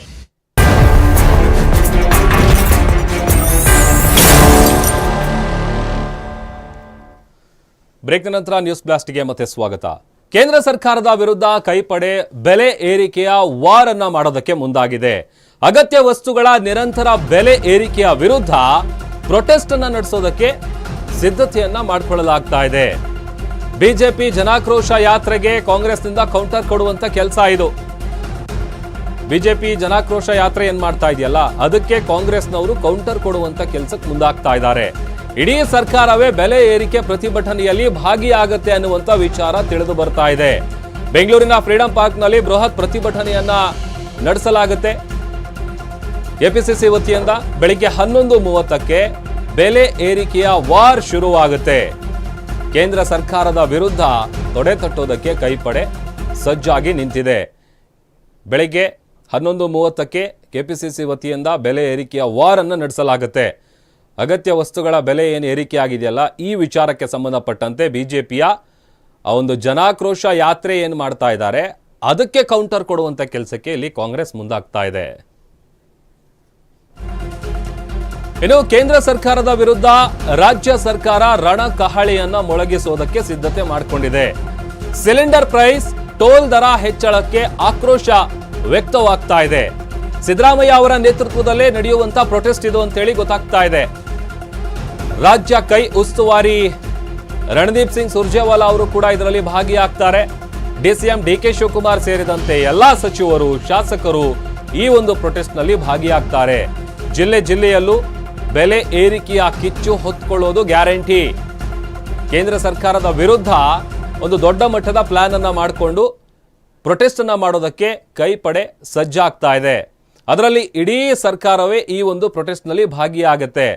ಬ್ರೇಕ್ನ ನಂತರ ನ್ಯೂಸ್ ಬ್ಲಾಸ್ಟ್ಗೆ ಮತ್ತೆ ಸ್ವಾಗತ. ಕೇಂದ್ರ ಸರ್ಕಾರದ ವಿರುದ್ಧ ಕೈಪಡೆ ಬೆಲೆ ಏರಿಕೆಯ ವಾರ್ ಅನ್ನ ಮಾಡೋದಕ್ಕೆ ಮುಂದಾಗಿದೆ. ಅಗತ್ಯ ವಸ್ತುಗಳ ನಿರಂತರ ಬೆಲೆ ಏರಿಕೆಯ ವಿರುದ್ಧ ಪ್ರೊಟೆಸ್ಟ್ ಅನ್ನ ನಡೆಸೋದಕ್ಕೆ ಸಿದ್ಧತೆಯನ್ನ ಮಾಡಿಕೊಳ್ಳಲಾಗ್ತಾ ಇದೆ. ಬಿಜೆಪಿ ಜನಾಕ್ರೋಶ ಯಾತ್ರೆಗೆ ಕಾಂಗ್ರೆಸ್ನಿಂದ ಕೌಂಟರ್ ಕೊಡುವಂತ ಕೆಲಸ ಇದು. ಬಿಜೆಪಿ ಜನಾಕ್ರೋಶ ಯಾತ್ರೆ ಏನ್ ಮಾಡ್ತಾ ಇದೆಯಲ್ಲ, ಅದಕ್ಕೆ ಕಾಂಗ್ರೆಸ್ನವರು ಕೌಂಟರ್ ಕೊಡುವಂತ ಕೆಲಸಕ್ಕೆ ಮುಂದಾಗ್ತಾ ಇದ್ದಾರೆ. ಇಡೀ ಸರ್ಕಾರವೇ ಬೆಲೆ ಏರಿಕೆ ಪ್ರತಿಭಟನೆಯಲ್ಲಿ ಭಾಗಿಯಾಗುತ್ತೆ ಅನ್ನುವಂತ ವಿಚಾರ ತಿಳಿದು ಬರ್ತಾ ಇದೆ. ಬೆಂಗಳೂರಿನ ಫ್ರೀಡಂ ಪಾರ್ಕ್ನಲ್ಲಿ ಬೃಹತ್ ಪ್ರತಿಭಟನೆಯನ್ನ ನಡೆಸಲಾಗುತ್ತೆ. ಎಪಿಸಿಸಿ ವತಿಯಿಂದ ಬೆಳಿಗ್ಗೆ ಹನ್ನೊಂದು ಮೂವತ್ತಕ್ಕೆ ಬೆಲೆ ಏರಿಕೆಯ ವಾರ್ ಶುರುವಾಗುತ್ತೆ. ಕೇಂದ್ರ ಸರ್ಕಾರದ ವಿರುದ್ಧ ತೊಡೆ ತಟ್ಟೋದಕ್ಕೆ ಕೈಪಡೆ ಸಜ್ಜಾಗಿ ನಿಂತಿದೆ. ಬೆಳಿಗ್ಗೆ ಹನ್ನೊಂದು ಮೂವತ್ತಕ್ಕೆ ಕೆಪಿಸಿಸಿ ವತಿಯಿಂದ ಬೆಲೆ ಏರಿಕೆಯ ವಾರ್ ಅನ್ನು ನಡೆಸಲಾಗುತ್ತೆ. ಅಗತ್ಯ ವಸ್ತುಗಳ ಬೆಲೆ ಏನು ಏರಿಕೆ ಆಗಿದೆಯಲ್ಲ, ಈ ವಿಚಾರಕ್ಕೆ ಸಂಬಂಧಪಟ್ಟಂತೆ ಬಿಜೆಪಿಯ ಆ ಒಂದು ಜನಾಕ್ರೋಶ ಯಾತ್ರೆ ಏನು ಮಾಡ್ತಾ ಇದ್ದಾರೆ, ಅದಕ್ಕೆ ಕೌಂಟರ್ ಕೊಡುವಂಥ ಕೆಲಸಕ್ಕೆ ಇಲ್ಲಿ ಕಾಂಗ್ರೆಸ್ ಮುಂದಾಗ್ತಾ ಇದೆ. ಇನ್ನು ಕೇಂದ್ರ ಸರ್ಕಾರದ ವಿರುದ್ಧ ರಾಜ್ಯ ಸರ್ಕಾರ ರಣ ಮೊಳಗಿಸುವುದಕ್ಕೆ ಸಿದ್ಧತೆ ಮಾಡಿಕೊಂಡಿದೆ. ಸಿಲಿಂಡರ್ ಪ್ರೈಸ್, ಟೋಲ್ ದರ ಹೆಚ್ಚಳಕ್ಕೆ ಆಕ್ರೋಶ ವ್ಯಕ್ತವಾಗ್ತಾ ಇದೆ. ಸಿದ್ದರಾಮಯ್ಯ ಅವರ ನೇತೃತ್ವದಲ್ಲೇ ನಡೆಯುವಂತ ಪ್ರೊಟೆಸ್ಟ್ ಇದು ಅಂತೇಳಿ ಗೊತ್ತಾಗ್ತಾ ಇದೆ. ರಾಜ್ಯ ಕೈ ಉಸ್ತುವಾರಿ ರಣದೀಪ್ ಸಿಂಗ್ ಸುರ್ಜೇವಾಲಾ ಅವರು ಕೂಡ ಇದರಲ್ಲಿ ಭಾಗಿಯಾಗ್ತಾರೆ. ಡಿಸಿಎಂ ಡಿ ಕೆ ಶಿವಕುಮಾರ್ ಸೇರಿದಂತೆ ಎಲ್ಲಾ ಸಚಿವರು, ಶಾಸಕರು ಈ ಒಂದು ಪ್ರೊಟೆಸ್ಟ್ನಲ್ಲಿ ಭಾಗಿಯಾಗ್ತಾರೆ. ಜಿಲ್ಲೆ ಜಿಲ್ಲೆಯಲ್ಲೂ ಬೆಲೆ ಏರಿಕೆಯ ಕಿಚ್ಚು ಹೊತ್ಕೊಳ್ಳೋದು ಗ್ಯಾರಂಟಿ. ಕೇಂದ್ರ ಸರ್ಕಾರದ ವಿರುದ್ಧ ಒಂದು ದೊಡ್ಡ ಮಟ್ಟದ ಪ್ಲಾನ್ ಅನ್ನು ಮಾಡಿಕೊಂಡು ಪ್ರೊಟೆಸ್ಟ್ ಅನ್ನ ಮಾಡೋದಕ್ಕೆ ಕೈಪಡೆ ಸಜ್ಜಾಗ್ತಾ ಇದೆ. ಅದರಲ್ಲಿ ಇಡೀ ಸರ್ಕಾರವೇ ಈ ಒಂದು ಪ್ರೊಟೆಸ್ಟ್ನಲ್ಲಿ ಭಾಗಿಯಾಗತ್ತೆ.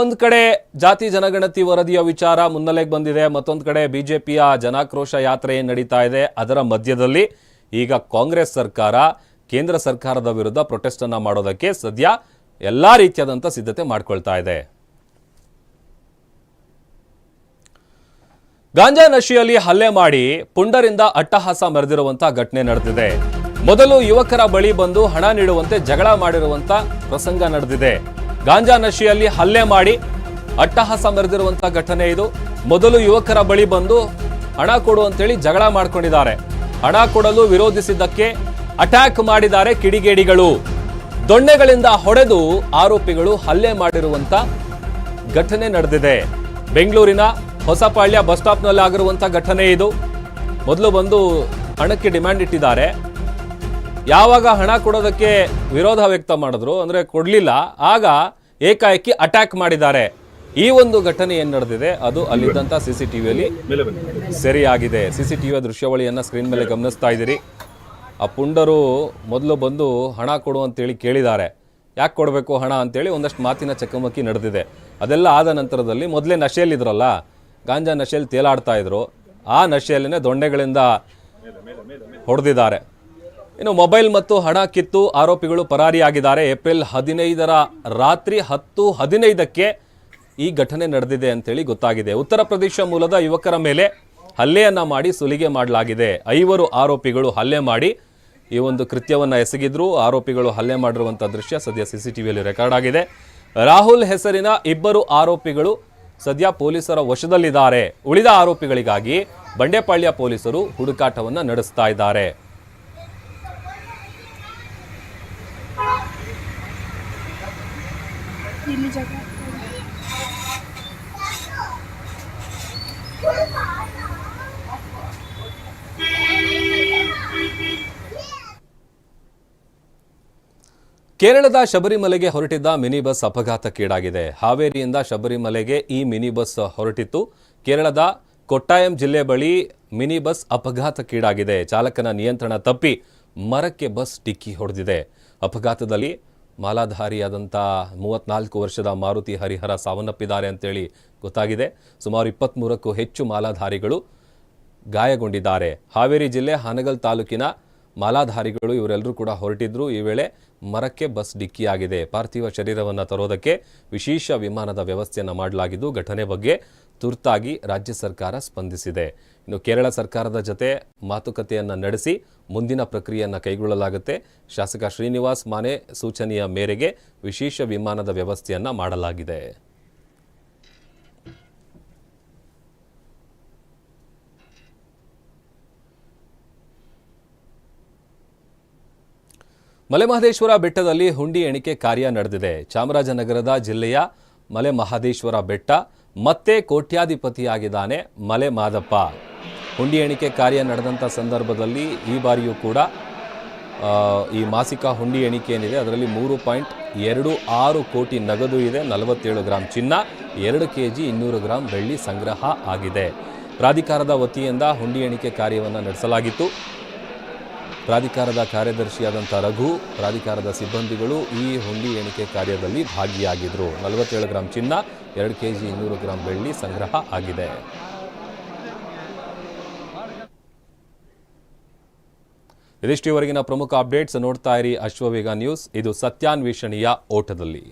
ಒಂದು ಕಡೆ ಜಾತಿ ಜನಗಣತಿ ವರದಿಯ ವಿಚಾರ ಮುನ್ನೆಲೆಗೆ ಬಂದಿದೆ, ಮತ್ತೊಂದು ಕಡೆ ಬಿಜೆಪಿಯ ಜನಾಕ್ರೋಶ ಯಾತ್ರೆ ನಡೀತಾ ಇದೆ. ಅದರ ಮಧ್ಯದಲ್ಲಿ ಈಗ ಕಾಂಗ್ರೆಸ್ ಸರ್ಕಾರ ಕೇಂದ್ರ ಸರ್ಕಾರದ ವಿರುದ್ಧ ಪ್ರೊಟೆಸ್ಟ್ ಅನ್ನ ಮಾಡೋದಕ್ಕೆ ಸದ್ಯ ಎಲ್ಲ ರೀತಿಯಾದಂಥ ಸಿದ್ಧತೆ ಮಾಡ್ಕೊಳ್ತಾ ಇದೆ. ಗಾಂಜಾ ನಶಿಯಲ್ಲಿ ಹಲ್ಲೆ ಮಾಡಿ ಪುಂಡರಿಂದ ಅಟ್ಟಹಾಸ ಮೆರೆದಿರುವಂತಹ ಘಟನೆ ನಡೆದಿದೆ. ಮೊದಲು ಯುವಕರ ಬಳಿ ಬಂದು ಹಣ ನೀಡುವಂತೆ ಜಗಳ ಮಾಡಿರುವಂತ ಪ್ರಸಂಗ ನಡೆದಿದೆ. ಗಾಂಜಾ ನಶೆಯಲ್ಲಿ ಹಲ್ಲೆ ಮಾಡಿ ಅಟ್ಟಹಾಸ ಮೆರೆದಿರುವಂತಹ ಘಟನೆ ಇದು. ಮೊದಲು ಯುವಕರ ಬಳಿ ಬಂದು ಹಣ ಕೊಡು ಅಂತೇಳಿ ಜಗಳ ಮಾಡ್ಕೊಂಡಿದ್ದಾರೆ. ಹಣ ಕೊಡಲು ವಿರೋಧಿಸಿದ್ದಕ್ಕೆ ಅಟ್ಯಾಕ್ ಮಾಡಿದ್ದಾರೆ ಕಿಡಿಗೇಡಿಗಳು. ದೊಣ್ಣೆಗಳಿಂದ ಹೊಡೆದು ಆರೋಪಿಗಳು ಹಲ್ಲೆ ಮಾಡಿರುವಂತ ಘಟನೆ ನಡೆದಿದೆ. ಬೆಂಗಳೂರಿನ ಹೊಸಪಾಳ್ಯ ಬಸ್ ಸ್ಟಾಪ್ನಲ್ಲಿ ಆಗಿರುವಂಥ ಘಟನೆ ಇದು. ಮೊದಲು ಬಂದು ಹಣಕ್ಕೆ ಡಿಮ್ಯಾಂಡ್ ಇಟ್ಟಿದ್ದಾರೆ. ಯಾವಾಗ ಹಣ ಕೊಡೋದಕ್ಕೆ ವಿರೋಧ ವ್ಯಕ್ತ ಮಾಡಿದ್ರು ಅಂದರೆ ಕೊಡಲಿಲ್ಲ ಆಗ ಏಕಾಏಕಿ ಅಟ್ಯಾಕ್ ಮಾಡಿದ್ದಾರೆ. ಈ ಒಂದು ಘಟನೆ ಏನು ನಡೆದಿದೆ? ಅದು ಅಲ್ಲಿದ್ದಂಥ ಸಿ ಸಿ ಟಿ ವಿಯಲ್ಲಿ ಸರಿಯಾಗಿದೆ. ಸಿ ಸಿ ಟಿ ವಿಯ ದೃಶ್ಯಾವಳಿಯನ್ನು ಸ್ಕ್ರೀನ್ ಮೇಲೆ ಗಮನಿಸ್ತಾ ಇದ್ದೀರಿ. ಆ ಪುಂಡರು ಮೊದಲು ಬಂದು ಹಣ ಕೊಡು ಅಂತೇಳಿ ಕೇಳಿದ್ದಾರೆ. ಯಾಕೆ ಕೊಡಬೇಕು ಹಣ ಅಂತೇಳಿ ಒಂದಷ್ಟು ಮಾತಿನ ಚಕಮಕಿ ನಡೆದಿದೆ. ಅದೆಲ್ಲ ಆದ ನಂತರದಲ್ಲಿ ಮೊದಲೇ ನಶೆಯಲ್ಲಿದ್ರಲ್ಲ ಗಾಂಜಾ ನಶೆಯಲ್ಲಿ ತೇಲಾಡ್ತಾ ಇದ್ರು. ಆ ನಶೆಯಲ್ಲೇ ದೊಂಡೆಗಳಿಂದ ಹೊಡೆದಿದ್ದಾರೆ. ಇನ್ನು ಮೊಬೈಲ್ ಮತ್ತು ಹಣ ಕಿತ್ತು ಆರೋಪಿಗಳು ಪರಾರಿಯಾಗಿದ್ದಾರೆ. ಏಪ್ರಿಲ್ ಹದಿನೈದರ ರಾತ್ರಿ ಹತ್ತು ಹದಿನೈದಕ್ಕೆ ಈ ಘಟನೆ ನಡೆದಿದೆ ಅಂತೇಳಿ ಗೊತ್ತಾಗಿದೆ. ಉತ್ತರ ಪ್ರದೇಶ ಮೂಲದ ಯುವಕರ ಮೇಲೆ ಹಲ್ಲೆಯನ್ನ ಮಾಡಿ ಸುಲಿಗೆ ಮಾಡಲಾಗಿದೆ. ಐವರು ಆರೋಪಿಗಳು ಹಲ್ಲೆ ಮಾಡಿ ಈ ಒಂದು ಕೃತ್ಯವನ್ನು ಎಸಗಿದ್ರು. ಆರೋಪಿಗಳು ಹಲ್ಲೆ ಮಾಡಿರುವಂಥ ದೃಶ್ಯ ಸದ್ಯ ಸಿ ಸಿ ರೆಕಾರ್ಡ್ ಆಗಿದೆ. ರಾಹುಲ್ ಹೆಸರಿನ ಇಬ್ಬರು ಆರೋಪಿಗಳು ಸದ್ಯ ಪೊಲೀಸರ ವಶದಲ್ಲಿದ್ದಾರೆ. ಉಳಿದ ಆರೋಪಿಗಳಿಗಾಗಿ ಬಂಡೆಪಾಳ್ಯ ಪೊಲೀಸರು ಹುಡುಕಾಟವನ್ನು ನಡೆಸ್ತಾ ಇದ್ದಾರೆ. ಕೇರಳದ ಶಬರಿಮಲೆಗೆ ಹೊರಟಿದ್ದ ಮಿನಿ ಬಸ್ ಅಪಘಾತಕ್ಕೀಡಾಗಿದೆ. ಹಾವೇರಿಯಿಂದ ಶಬರಿಮಲೆಗೆ ಈ ಮಿನಿ ಬಸ್ ಹೊರಟಿತ್ತು. ಕೇರಳದ ಕೊಟ್ಟಾಯಂ ಜಿಲ್ಲೆ ಬಳಿ ಮಿನಿ ಬಸ್ ಅಪಘಾತಕ್ಕೀಡಾಗಿದೆ. ಚಾಲಕನ ನಿಯಂತ್ರಣ ತಪ್ಪಿ ಮರಕ್ಕೆ ಬಸ್ ಡಿಕ್ಕಿ ಹೊಡೆದಿದೆ. ಅಪಘಾತದಲ್ಲಿ ಮಾಲಾಧಾರಿಯಾದಂಥ ಮೂವತ್ನಾಲ್ಕು ವರ್ಷದ ಮಾರುತಿ ಹರಿಹರ ಸಾವನ್ನಪ್ಪಿದ್ದಾರೆ ಅಂತೇಳಿ ಗೊತ್ತಾಗಿದೆ. ಸುಮಾರು ಇಪ್ಪತ್ತ್ಮೂರಕ್ಕೂ ಹೆಚ್ಚು ಮಾಲಾಧಾರಿಗಳು ಗಾಯಗೊಂಡಿದ್ದಾರೆ. ಹಾವೇರಿ ಜಿಲ್ಲೆ ಹಾನಗಲ್ ತಾಲೂಕಿನ ಮಾಲಾಧಾರಿಗಳು ಇವರೆಲ್ಲರೂ ಕೂಡ ಹೊರಟಿದ್ರು. ಈ ವೇಳೆ ಮರಕ್ಕೆ ಬಸ್ ಡಿಕ್ಕಿಯಾಗಿದೆ. ಪಾರ್ಥಿವ ಶರೀರವನ್ನು ತರೋದಕ್ಕೆ ವಿಶೇಷ ವಿಮಾನದ ವ್ಯವಸ್ಥೆಯನ್ನು ಮಾಡಲಾಗಿದ್ದು ಘಟನೆ ಬಗ್ಗೆ ತುರ್ತಾಗಿ ರಾಜ್ಯ ಸರ್ಕಾರ ಸ್ಪಂದಿಸಿದೆ. ಇನ್ನು ಕೇರಳ ಸರ್ಕಾರದ ಜತೆ ಮಾತುಕತೆಯನ್ನು ನಡೆಸಿ ಮುಂದಿನ ಪ್ರಕ್ರಿಯೆಯನ್ನು ಕೈಗೊಳ್ಳಲಾಗುತ್ತೆ. ಶಾಸಕ ಶ್ರೀನಿವಾಸ್ ಮಾನೆ ಸೂಚನೆಯ ಮೇರೆಗೆ ವಿಶೇಷ ವಿಮಾನದ ವ್ಯವಸ್ಥೆಯನ್ನು ಮಾಡಲಾಗಿದೆ. ಮಲೆಮಹದೇಶ್ವರ ಬೆಟ್ಟದಲ್ಲಿ ಹುಂಡಿ ಎಣಿಕೆ ಕಾರ್ಯ ನಡೆದಿದೆ. ಚಾಮರಾಜನಗರದ ಜಿಲ್ಲೆಯ ಮಲೆಮಹದೇಶ್ವರ ಬೆಟ್ಟ ಮತ್ತೆ ಕೋಟ್ಯಾಧಿಪತಿಯಾಗಿದ್ದಾನೆ ಮಲೆ ಮಾದಪ್ಪ. ಹುಂಡಿ ಎಣಿಕೆ ಕಾರ್ಯ ನಡೆದಂಥ ಸಂದರ್ಭದಲ್ಲಿ ಈ ಬಾರಿಯೂ ಕೂಡ ಈ ಮಾಸಿಕ ಹುಂಡಿ ಎಣಿಕೆ ಏನಿದೆ, ಅದರಲ್ಲಿ ಮೂರು ಪಾಯಿಂಟ್ ಎರಡು ಆರು ಕೋಟಿ ನಗದು ಇದೆ, ನಲವತ್ತೇಳು ಗ್ರಾಂ ಚಿನ್ನ, ಎರಡು ಕೆ ಜಿ ಇನ್ನೂರು ಗ್ರಾಂ ಬೆಳ್ಳಿ ಸಂಗ್ರಹ ಆಗಿದೆ. ಪ್ರಾಧಿಕಾರದ ವತಿಯಿಂದ ಹುಂಡಿ ಎಣಿಕೆ ಕಾರ್ಯವನ್ನು ನಡೆಸಲಾಗಿತ್ತು. ಪ್ರಾಧಿಕಾರದ ಕಾರ್ಯದರ್ಶಿಯಾದಂಥ ರಘು, ಪ್ರಾಧಿಕಾರದ ಸಿಬ್ಬಂದಿಗಳು ಈ ಹುಂಡಿ ಎಣಿಕೆ ಕಾರ್ಯದಲ್ಲಿ ಭಾಗಿಯಾಗಿದ್ದರು ನಲವತ್ತೇಳು ಗ್ರಾಂ ಚಿನ್ನ, ಎರಡು ಕೆ ಜಿ ಇನ್ನೂರು ಗ್ರಾಂ ಬೆಳ್ಳಿ ಸಂಗ್ರಹ ಆಗಿದೆ. ಇದಿಷ್ಟುವರೆಗಿನ ಪ್ರಮುಖ ಅಪ್ಡೇಟ್ಸ್ ನೋಡ್ತಾ ಇರಿ ಅಶ್ವವೇಗ ನ್ಯೂಸ್. ಇದು ಸತ್ಯಾನ್ವೇಷಣೆಯ ಓಟದಲ್ಲಿ.